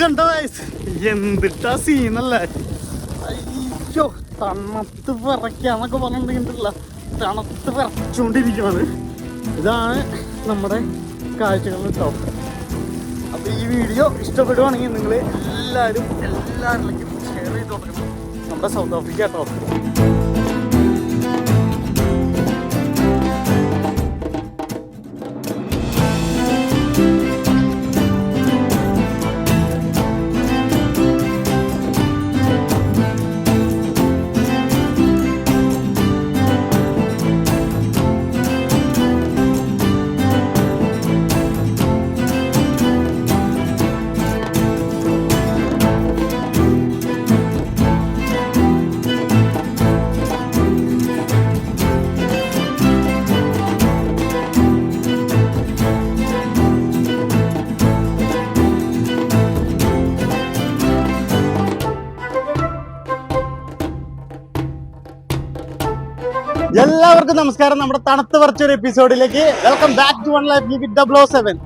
കണ്ടോ? എന്തിട്ടാ സീനല്ലേ? അയ്യോ തണുത്ത് വിറയ്ക്കാന്നൊക്കെ പറഞ്ഞിട്ടുണ്ടെങ്കിലല്ല തണുത്ത് വിറച്ചുകൊണ്ടിരിക്കുകയാണ് ഇതാണ് നമ്മുടെ കാഴ്ചകൾ കേട്ടോ അപ്പോൾ ഈ വീഡിയോ ഇഷ്ടപ്പെടുവാണെങ്കിൽ നിങ്ങൾ എല്ലാവരും എല്ലാവരിലേക്കും ഷെയർ ചെയ്ത് കൊടുക്കണം. നമ്മുടെ സൗത്ത് ആഫ്രിക്ക കേട്ടോ നമസ്കാരം. നമ്മുടെ തണുത്ത് പറിച്ചൊരു എപ്പിസോഡിലേക്ക് welcome back to one life double o seven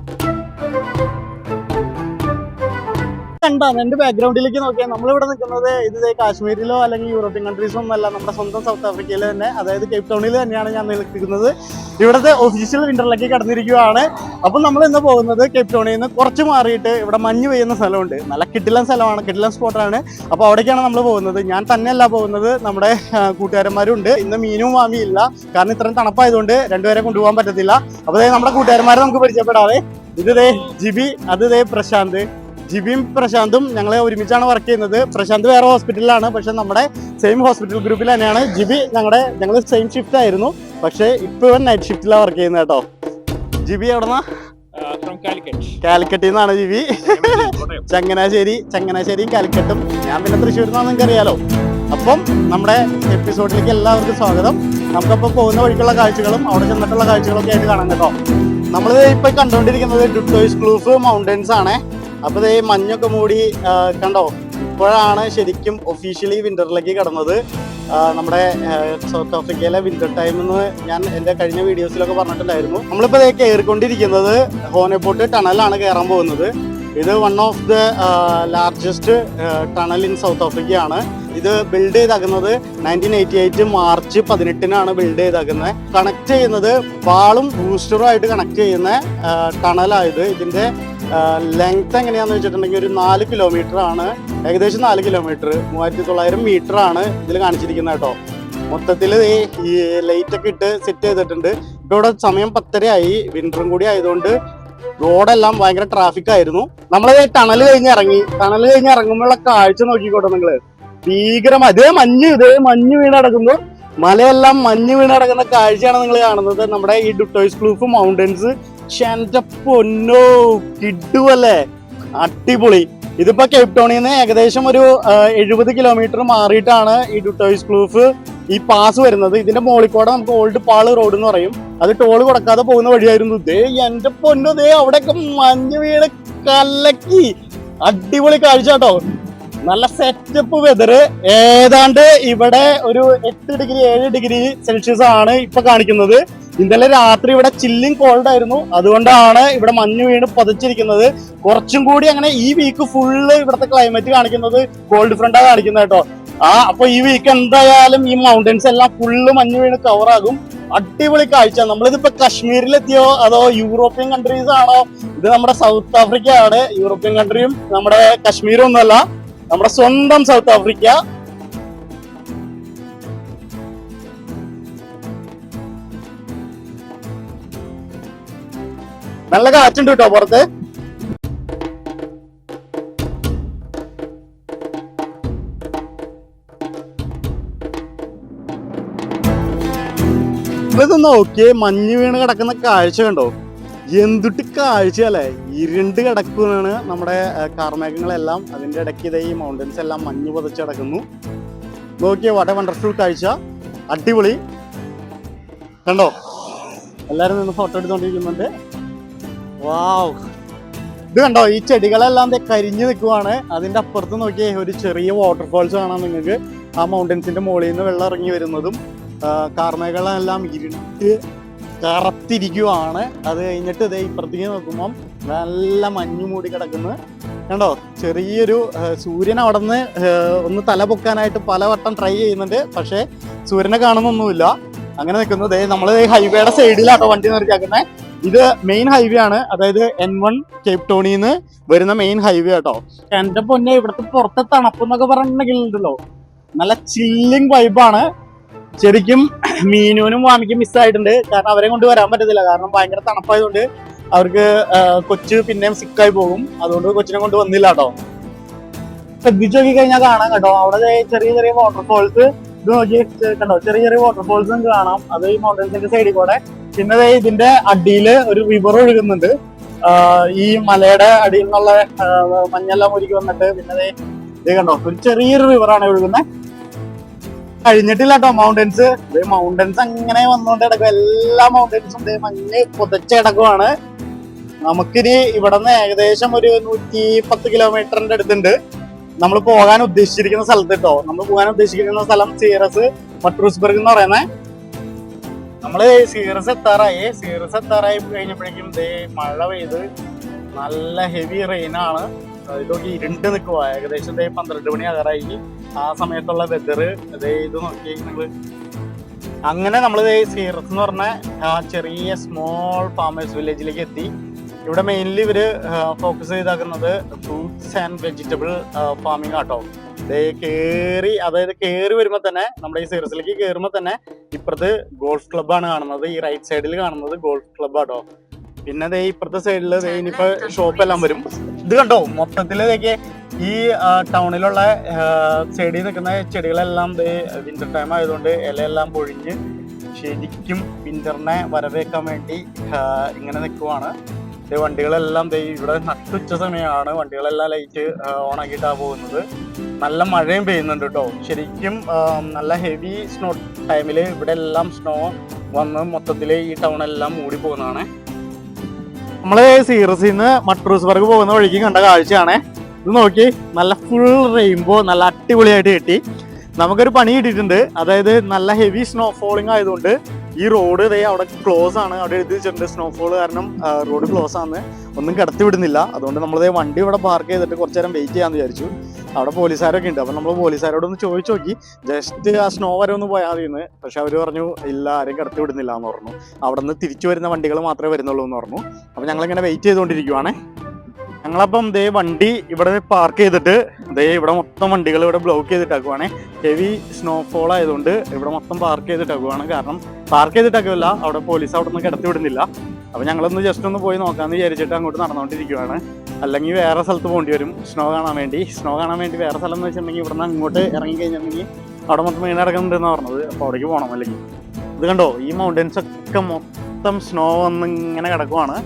കണ്ടാണ്. എന്റെ ബാക്ക്ഗ്രൗണ്ടിലേക്ക് നോക്കിയാൽ നമ്മളിവിടെ നിൽക്കുന്നത് ഇത് കാശ്മീരിലോ അല്ലെങ്കിൽ യൂറോപ്യൻ കൺട്രീസോ ഒന്നല്ല നമ്മുടെ സ്വന്തം സൗത്ത് ആഫ്രിക്കയിൽ തന്നെ അതായത് കേപ്പ് ടൗണിൽ തന്നെയാണ് ഞാൻ നിൽക്കുന്നത്. ഇവിടുത്തെ ഒഫീഷ്യൽ വിന്ററിലേക്ക് കടന്നിരിക്കുകയാണ് അപ്പം നമ്മൾ ഇന്ന് പോകുന്നത് കേപ്പ് ടൗണിൽ നിന്ന് കുറച്ച് മാറിയിട്ട് ഇവിടെ മഞ്ഞ് പെയ്യുന്ന സ്ഥലമുണ്ട്. നല്ല കിട്ടിലൻ സ്ഥലമാണ് കിട്ടിലൻ സ്പോട്ടാണ് അപ്പോൾ അവിടേക്കാണ് നമ്മൾ പോകുന്നത്. ഞാൻ തന്നെയല്ല പോകുന്നത്. നമ്മുടെ കൂട്ടുകാരന്മാരുണ്ട്. ഇന്ന് മീനും മാമിയും ഇല്ല. കാരണം ഇത്രയും തണുപ്പായതുകൊണ്ട് രണ്ടുപേരെ കൊണ്ടുപോകാൻ പറ്റത്തില്ല. അപ്പോൾ നമ്മുടെ കൂട്ടുകാരന്മാരെ നമുക്ക് പരിചയപ്പെടാതെ ഇത് ദേ ജിബി അത് ദേ പ്രശാന്ത്. ജിബിയും പ്രശാന്തും ഞങ്ങൾ ഒരുമിച്ചാണ് വർക്ക് ചെയ്യുന്നത്. പ്രശാന്ത് വേറെ ഹോസ്പിറ്റലിലാണ് പക്ഷെ നമ്മുടെ സെയിം ഹോസ്പിറ്റൽ ഗ്രൂപ്പിൽ തന്നെയാണ്. ജിബി ഞങ്ങളുടെ ഞങ്ങൾ സെയിം ഷിഫ്റ്റ് ആയിരുന്നു. പക്ഷേ ഇപ്പോൾ നൈറ്റ് ഷിഫ്റ്റിലാണ് വർക്ക് ചെയ്യുന്നത് കേട്ടോ. ജിബി എവിടെന്നാ. കാലിക്കറ്റിൽ നിന്നാണ് ജിബി. ചങ്ങനാശ്ശേരി ചങ്ങനാശ്ശേരിയും കാലിക്കറ്റും. ഞാൻ പിന്നെ തൃശ്ശൂരിൽ നിന്നാണ് നിങ്ങൾക്ക് അറിയാലോ അപ്പം നമ്മുടെ എപ്പിസോഡിലേക്ക് എല്ലാവർക്കും സ്വാഗതം. നമുക്കപ്പോൾ പോകുന്ന വഴിക്കുള്ള കാഴ്ചകളും അവിടെ ചെന്നിട്ടുള്ള കാഴ്ചകളൊക്കെ ആയിട്ട് കാണാം കേട്ടോ. നമ്മൾ ഇപ്പൊ കണ്ടുകൊണ്ടിരിക്കുന്നത് ഡുട്ടോയ്സ് ക്ലൂഫ് മൗണ്ടൻസ് ആണ്. അപ്പൊ ഈ മഞ്ഞൊക്കെ മൂടി കണ്ടോ? ഇപ്പോഴാണ് ശരിക്കും ഒഫീഷ്യലി വിന്ററിലേക്ക് കടന്നത്. നമ്മുടെ സൗത്ത് ആഫ്രിക്കയിലെ വിന്റർ ടൈം എന്ന് ഞാൻ എന്റെ കഴിഞ്ഞ വീഡിയോസിലൊക്കെ പറഞ്ഞിട്ടുണ്ടായിരുന്നു. നമ്മളിപ്പോൾ കയറിക്കൊണ്ടിരിക്കുന്നത് ഹോനെപ്പോട്ട് ടണലാണ് കയറാൻ പോകുന്നത്. ഇത് one of the largest tunnel in South ആഫ്രിക്കയാണ് ഇത് ബിൽഡ് ചെയ്താക്കുന്നത് നയന്റീൻ എയ്റ്റി എയ്റ്റ് മാർച്ച് പതിനെട്ടിനാണ് ബിൽഡ് ചെയ്താക്കുന്നത് കണക്ട് ചെയ്യുന്നത് വാളും ബൂസ്റ്ററും ആയിട്ട് കണക്ട് ചെയ്യുന്ന ടണലായത് ഇതിന്റെ ലെങ്ത് എങ്ങനെയാന്ന് വെച്ചിട്ടുണ്ടെങ്കിൽ ഒരു നാല് കിലോമീറ്റർ ആണ്. ഏകദേശം നാല് കിലോമീറ്റർ മൂവായിരത്തി തൊള്ളായിരം മീറ്റർ ആണ് ഇതിൽ കാണിച്ചിരിക്കുന്നത് കേട്ടോ. മൊത്തത്തിൽ ഈ ലൈറ്റ് ഒക്കെ ഇട്ട് സെറ്റ് ചെയ്തിട്ടുണ്ട്. ഇപ്പൊ ഇവിടെ സമയം പത്തരയായി. വിന്ററും കൂടി ആയതുകൊണ്ട് റോഡെല്ലാം ഭയങ്കര ട്രാഫിക് ആയിരുന്നു. നമ്മൾ ടണൽ കഴിഞ്ഞ് ഇറങ്ങി. ടണൽ കഴിഞ്ഞ് ഇറങ്ങുമ്പോഴുള്ള കാഴ്ച നോക്കിക്കോട്ടെ നിങ്ങൾ. ഭീകരം അതേ മഞ്ഞ് ഇതേ മഞ്ഞ് വീണ് കിടക്കുന്നു മലയെല്ലാം മഞ്ഞ് വീണ് കിടക്കുന്ന കാഴ്ചയാണ് നിങ്ങൾ കാണുന്നത്. നമ്മുടെ ഈ ഡുട്ടോയ്സ് ക്ലൂഫ് മൗണ്ടൻസ് എന്റെ പൊന്നോ കിട്ടുവല്ലേ അടിപൊളി. ഇതിപ്പോ കേപ്പ് ടൗണിൽ നിന്ന് ഏകദേശം ഒരു എഴുപത് കിലോമീറ്റർ മാറിയിട്ടാണ് ഈ ഡുട്ടോയ്സ് ക്ലൂഫ് ഈ പാസ് വരുന്നത്. ഇതിന്റെ മോളിൽ കൂടെ നമുക്ക് ഓൾഡ് പാൾ റോഡ് എന്ന് പറയും. അത് ടോൾ കൊടുക്കാതെ പോകുന്ന വഴിയായിരുന്നു. ദേ എന്റെ പൊന്നു ദേ അവിടെയൊക്കെ മഞ്ഞ് വീണ് കല്ലക്കി അടിപൊളി കാഴ്ച കേട്ടോ. നല്ല സെറ്റപ്പ് വെതർ ഏതാണ്ട് ഇവിടെ ഒരു എട്ട് ഡിഗ്രി ഏഴ് ഡിഗ്രി സെൽഷ്യസ് ആണ് ഇപ്പൊ കാണിക്കുന്നത്. ഇന്നലെ രാത്രി ഇവിടെ ചില്ലിങ് കോൾഡ് ആയിരുന്നു. അതുകൊണ്ടാണ് ഇവിടെ മഞ്ഞ് വീണ് പതിച്ചിരിക്കുന്നത്. കുറച്ചും കൂടി അങ്ങനെ ഈ വീക്ക് ഫുള്ള് ഇവിടുത്തെ ക്ലൈമറ്റ് കാണിക്കുന്നത് കോൾഡ് ഫ്രണ്ടാ കാണിക്കുന്നത് കേട്ടോ. ആ അപ്പൊ ഈ വീക്ക് എന്തായാലും ഈ മൗണ്ടൻസ് എല്ലാം ഫുള്ള് മഞ്ഞ് വീണ് കവറാകും അടിപൊളി കാഴ്ച. നമ്മളിതിപ്പോ കശ്മീരിലെത്തിയോ? അതോ യൂറോപ്യൻ കൺട്രീസ് ആണോ? ഇത് നമ്മുടെ സൗത്ത് ആഫ്രിക്ക ആണ് യൂറോപ്യൻ കൺട്രിയും നമ്മുടെ കശ്മീരും ഒന്നുമല്ല. നമ്മുടെ സ്വന്തം സൗത്ത് ആഫ്രിക്ക. നല്ല കാറ്റുണ്ട് കേട്ടോ പുറത്ത്. നോക്കിയേ മഞ്ഞ് വീണ് കിടക്കുന്ന കാഴ്ച കണ്ടോ? എന്തുട്ട് കാഴ്ചയല്ലേ ഇരുണ്ട് കിടക്കുന്നതാണ് നമ്മുടെ കാർമേഘങ്ങളെല്ലാം. അതിന്റെ ഇടയ്ക്ക് ഇതേ ഈ മൗണ്ടൻസ് എല്ലാം മഞ്ഞ് പതച്ച് കിടക്കുന്നു. നോക്കിയേ വട വണ്ടർഫുൾ കാഴ്ച. അടിപൊളി. കണ്ടോ? എല്ലാവരും നിന്ന് ഫോട്ടോ എടുത്തോണ്ടിരിക്കുന്നുണ്ട്. ഇത് കണ്ടോ ഈ ചെടികളെല്ലാം കരിഞ്ഞു നിൽക്കുവാണ്. അതിന്റെ അപ്പുറത്ത് നോക്കിയേ ഒരു ചെറിയ വാട്ടർഫോൾസ് കാണാം നിങ്ങൾക്ക് ആ മൗണ്ടൻസിന്റെ മുകളിൽ നിന്ന് വെള്ളം ഇറങ്ങി വരുന്നതും കാർമേകളെല്ലാം ഇരുട്ട് കറത്തിരിക്കുവാണ്. അത് കഴിഞ്ഞിട്ട് ഇതേ ഇപ്പുറത്തേക്ക് നോക്കുമ്പം നല്ല മഞ്ഞു മൂടി കിടക്കുന്നു. കണ്ടോ ചെറിയൊരു സൂര്യൻ അവിടെ നിന്ന് ഒന്ന് തല പൊക്കാനായിട്ട് പലവട്ടം ട്രൈ ചെയ്യുന്നുണ്ട്. പക്ഷേ സൂര്യനെ കാണുന്നൊന്നുമില്ല. അങ്ങനെ നിൽക്കുന്നത് നമ്മൾ ഹൈവേയുടെ സൈഡിലാട്ടോ വണ്ടി നിർത്തിയാക്കുന്നത് ഇത് മെയിൻ ഹൈവേ ആണ്. അതായത് എൻ വൺ കേപ് ടോണിന്ന് വരുന്ന മെയിൻ ഹൈവേ ആട്ടോ. എന്റെ പൊന്നെ ഇവിടുത്തെ പുറത്തെ തണുപ്പ് എന്നൊക്കെ പറഞ്ഞിട്ടുണ്ടെങ്കിലുണ്ടല്ലോ നല്ല ചില്ലിങ് വൈബാണ് ശരിക്കും മീനുവിനും വാമിക്കും മിസ്സായിട്ടുണ്ട് കാരണം അവരെ കൊണ്ട് വരാൻ പറ്റത്തില്ല. കാരണം ഭയങ്കര തണുപ്പായതുകൊണ്ട് അവർക്ക് കൊച്ച് പിന്നെയും സിക്കായി പോകും. അതുകൊണ്ട് കൊച്ചിനെ കൊണ്ട് വന്നില്ല കേട്ടോ. ശ്രദ്ധിച്ചു നോക്കി കഴിഞ്ഞാൽ കാണാം കേട്ടോ. അവിടെ ചെറിയ ചെറിയ വാട്ടർഫോൾസ് ഇത് നോക്കി കണ്ടോ? ചെറിയ ചെറിയ വാട്ടർഫോൾസും കാണാം. അത് ഈ മൗണ്ടൻസിന്റെ സൈഡിൽ കൂടെ. പിന്നെ ഇതിന്റെ അടിയിൽ ഒരു റിവർ ഒഴുകുന്നുണ്ട്. ഈ മലയുടെ അടിയിൽ നിന്നുള്ള മഞ്ഞെല്ലാം ഒരുക്കി വന്നിട്ട് പിന്നെ ഇത് കണ്ടോ? ഒരു ചെറിയൊരു റിവറാണ് ഒഴുകുന്നത് കഴിഞ്ഞിട്ടില്ല കേട്ടോ മൗണ്ടൻസ് മൗണ്ടൻസ് അങ്ങനെ വന്നുകൊണ്ട് കിടക്കും. എല്ലാ മൗണ്ടൻസും മഞ്ഞ് പുതച്ച് കിടക്കുവാണ്. നമുക്കിനി ഇവിടെ നിന്ന് ഏകദേശം ഒരു നൂറ്റി പത്ത് കിലോമീറ്ററിന്റെ അടുത്തുണ്ട്. നമ്മൾ പോകാൻ ഉദ്ദേശിച്ചിരിക്കുന്ന സ്ഥലത്ത് കേട്ടോ നമ്മൾ പോകാൻ ഉദ്ദേശിക്കുന്ന സ്ഥലം സീറസ് മട്രൂസ്ബർഗ് എന്ന് പറയുന്നത് നമ്മൾ സീറസ് എത്താറായി. സീറസ് എത്താറായി കഴിഞ്ഞപ്പോഴേക്കും ദേ മഴ പെയ്ത് നല്ല ഹെവി റെയിൻ ആണ്. ഇതൊക്കെ ഇരുണ്ട് നിൽക്കുക ഏകദേശം ദേ പന്ത്രണ്ട് മണി ആകാറായി. ആ സമയത്തുള്ള വെതർ ദേ ഇത് നോക്കി നിങ്ങൾ അങ്ങനെ നമ്മൾ സീറസ് എന്ന് പറഞ്ഞ ആ ചെറിയ സ്മോൾ ഫാമേഴ്സ് വില്ലേജിലേക്ക് എത്തി. ഇവിടെ മെയിൻലി ഇവർ ഫോക്കസ് ചെയ്താക്കുന്നത് ഫ്രൂട്ട്സ് ആൻഡ് വെജിറ്റബിൾ ഫാമിംഗ് ആട്ടോ കേറി അതായത് കേറി വരുമ്പോൾ തന്നെ നമ്മുടെ ഈ സീറസിലേക്ക് കയറുമ്പോൾ തന്നെ ഇപ്പുറത്ത് ഗോൾഫ് ക്ലബ്ബാണ് കാണുന്നത്. ഈ റൈറ്റ് സൈഡിൽ കാണുന്നത് ഗോൾഫ് ക്ലബ് ആട്ടോ പിന്നെ ദേ ഇപ്പുറത്തെ സൈഡിൽ ഇനിയിപ്പോ ഷോപ്പ് എല്ലാം വരും. ഇത് കണ്ടോ? മൊത്തത്തിൽ ഇതൊക്കെ ഈ ടൗണിലുള്ള ചെടി നിൽക്കുന്ന ചെടികളെല്ലാം വിന്റർ ടൈം ആയതുകൊണ്ട് ഇലയെല്ലാം പൊഴിഞ്ഞ് ശരിക്കും വിന്ററിനെ വരവേക്കാൻ വേണ്ടി ഇങ്ങനെ നിൽക്കുവാണ്. വണ്ടികളെല്ലാം ദേ ഇവിടെ നട്ടുച്ച സമയമാണ്. വണ്ടികളെല്ലാം ലൈറ്റ് ഓൺ ആക്കിയിട്ടാണ് പോകുന്നത്. നല്ല മഴയും പെയ്യുന്നുണ്ട് കേട്ടോ ശരിക്കും നല്ല ഹെവി സ്നോ ടൈമിൽ ഇവിടെ എല്ലാം സ്നോ വന്ന് മൊത്തത്തിൽ ഈ ടൗൺ എല്ലാം മൂടി പോകുന്നതാണ്. നമ്മൾ സീറസിൽ നിന്ന് മട്രൂസ്ബർഗ് പോകുന്ന വഴിക്ക് കണ്ട കാഴ്ചയാണേ. ഇത് നോക്കി നല്ല ഫുൾ റെയിൻബോ നല്ല അടിപൊളിയായിട്ട് കിട്ടി. നമുക്കൊരു പണി കിട്ടിയിട്ടുണ്ട്. അതായത് നല്ല ഹെവി സ്നോ ഫോളിങ് ആയതുകൊണ്ട് ഈ റോഡ് ദേ അവിടെ ക്ലോസ് ആണ്. അവിടെ എഴുതി വെച്ചിട്ടുണ്ട് സ്നോഫോൾ കാരണം റോഡ് ക്ലോസ് ആണ് ഒന്നും കിടത്തി വിടുന്നില്ല. അതുകൊണ്ട് നമ്മൾ വണ്ടി ഇവിടെ പാർക്ക് ചെയ്തിട്ട് കുറച്ച് നേരം വെയിറ്റ് ചെയ്യാന്ന് വിചാരിച്ചു. അവിടെ പോലീസുകാരൊക്കെ ഉണ്ട്. അപ്പം നമ്മൾ പോലീസുകാരോടൊന്ന് ചോദിച്ചു നോക്കി. ജസ്റ്റ് ആ സ്നോ വരെ ഒന്ന് പോയാൽ മതിയെന്ന്. പക്ഷെ അവർ പറഞ്ഞു ഇല്ല ആരും കിടത്തി വിടുന്നില്ല എന്ന് പറഞ്ഞു. അവിടെ നിന്ന് തിരിച്ചു വരുന്ന വണ്ടികൾ മാത്രമേ വരുന്നുള്ളൂ എന്ന് പറഞ്ഞു. അപ്പം ഞങ്ങളിങ്ങനെ വെയിറ്റ് ചെയ്തുകൊണ്ടിരിക്കുവാണേ. ഞങ്ങളപ്പം ദേ വണ്ടി ഇവിടെ പാർക്ക് ചെയ്തിട്ട് ദേ ഇവിടെ മൊത്തം വണ്ടികൾ ഇവിടെ ബ്ലോക്ക് ചെയ്തിട്ടാക്കുവാണേ. ഹെവി സ്നോഫോൾ ആയതുകൊണ്ട് ഇവിടെ മൊത്തം പാർക്ക് ചെയ്തിട്ടാക്കുവാണ്. കാരണം പാർക്ക് ചെയ്തിട്ടാക്കുമല്ല അവിടെ പോലീസ് അവിടെ നിന്ന് കിടത്തി വിടുന്നില്ല. അപ്പം ഞങ്ങളൊന്ന് ജസ്റ്റ് ഒന്ന് പോയി നോക്കാമെന്ന് വിചാരിച്ചിട്ട് അങ്ങോട്ട് നടന്നുകൊണ്ടിരിക്കുവാണ് അല്ലെങ്കിൽ വേറെ സ്ഥലത്ത് പോകേണ്ടി വരും. സ്നോ കാണാൻ വേണ്ടി. സ്നോ കാണാൻ വേണ്ടി വേറെ സ്ഥലം എന്ന് വെച്ചിട്ടുണ്ടെങ്കിൽ ഇവിടെ നിന്ന് അങ്ങോട്ട് ഇറങ്ങി കഴിഞ്ഞിട്ടുണ്ടെങ്കിൽ അവിടെ മൊത്തം മീൻ കിടക്കുന്നുണ്ടെന്ന് പറഞ്ഞത്. അപ്പോൾ അവിടേക്ക് പോകണം അല്ലെങ്കിൽ. ഇത് കണ്ടോ? ഈ മൗണ്ടൻസ് ഒക്കെ മൊത്തം സ്നോ വന്ന് ഇങ്ങനെ കിടക്കുവാണ്.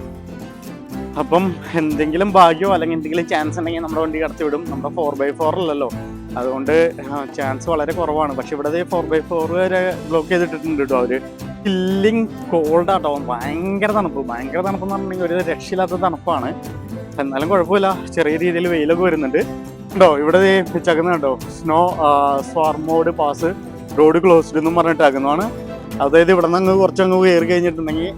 അപ്പം എന്തെങ്കിലും ഭാഗ്യമോ അല്ലെങ്കിൽ എന്തെങ്കിലും ചാൻസ് ഉണ്ടെങ്കിൽ നമ്മുടെ വണ്ടി കടത്തി വിടും. നമ്മുടെ ഫോർ ബൈ ഫോർ അല്ലല്ലോ. അതുകൊണ്ട് ചാൻസ് വളരെ കുറവാണ്. പക്ഷെ ഇവിടെ ഫോർ ബൈ ഫോർ വരെ ബ്ലോക്ക് ചെയ്തിട്ടുണ്ട് കേട്ടോ അവർ കില്ലിങ് കോൾഡ് ആട്ടോ. ഭയങ്കര തണുപ്പ്. ഭയങ്കര തണുപ്പ് എന്ന് പറഞ്ഞിട്ടുണ്ടെങ്കിൽ ഒരു രക്ഷയില്ലാത്ത തണുപ്പാണ്. എന്നാലും കുഴപ്പമില്ല. ചെറിയ രീതിയിൽ വെയിലൊക്കെ വരുന്നുണ്ട്. ഉണ്ടോ ഇവിടെ കേട്ടോ സ്നോ സ്വാർമോഡ് പാസ് റോഡ് ക്ലോസ്ഡ് എന്നും പറഞ്ഞിട്ടാക്കുന്നതാണ് അതായത് ഇവിടെ നിന്ന് അങ്ങ് കുറച്ചങ്ങ് കയറി കഴിഞ്ഞിട്ടുണ്ടെങ്കിൽ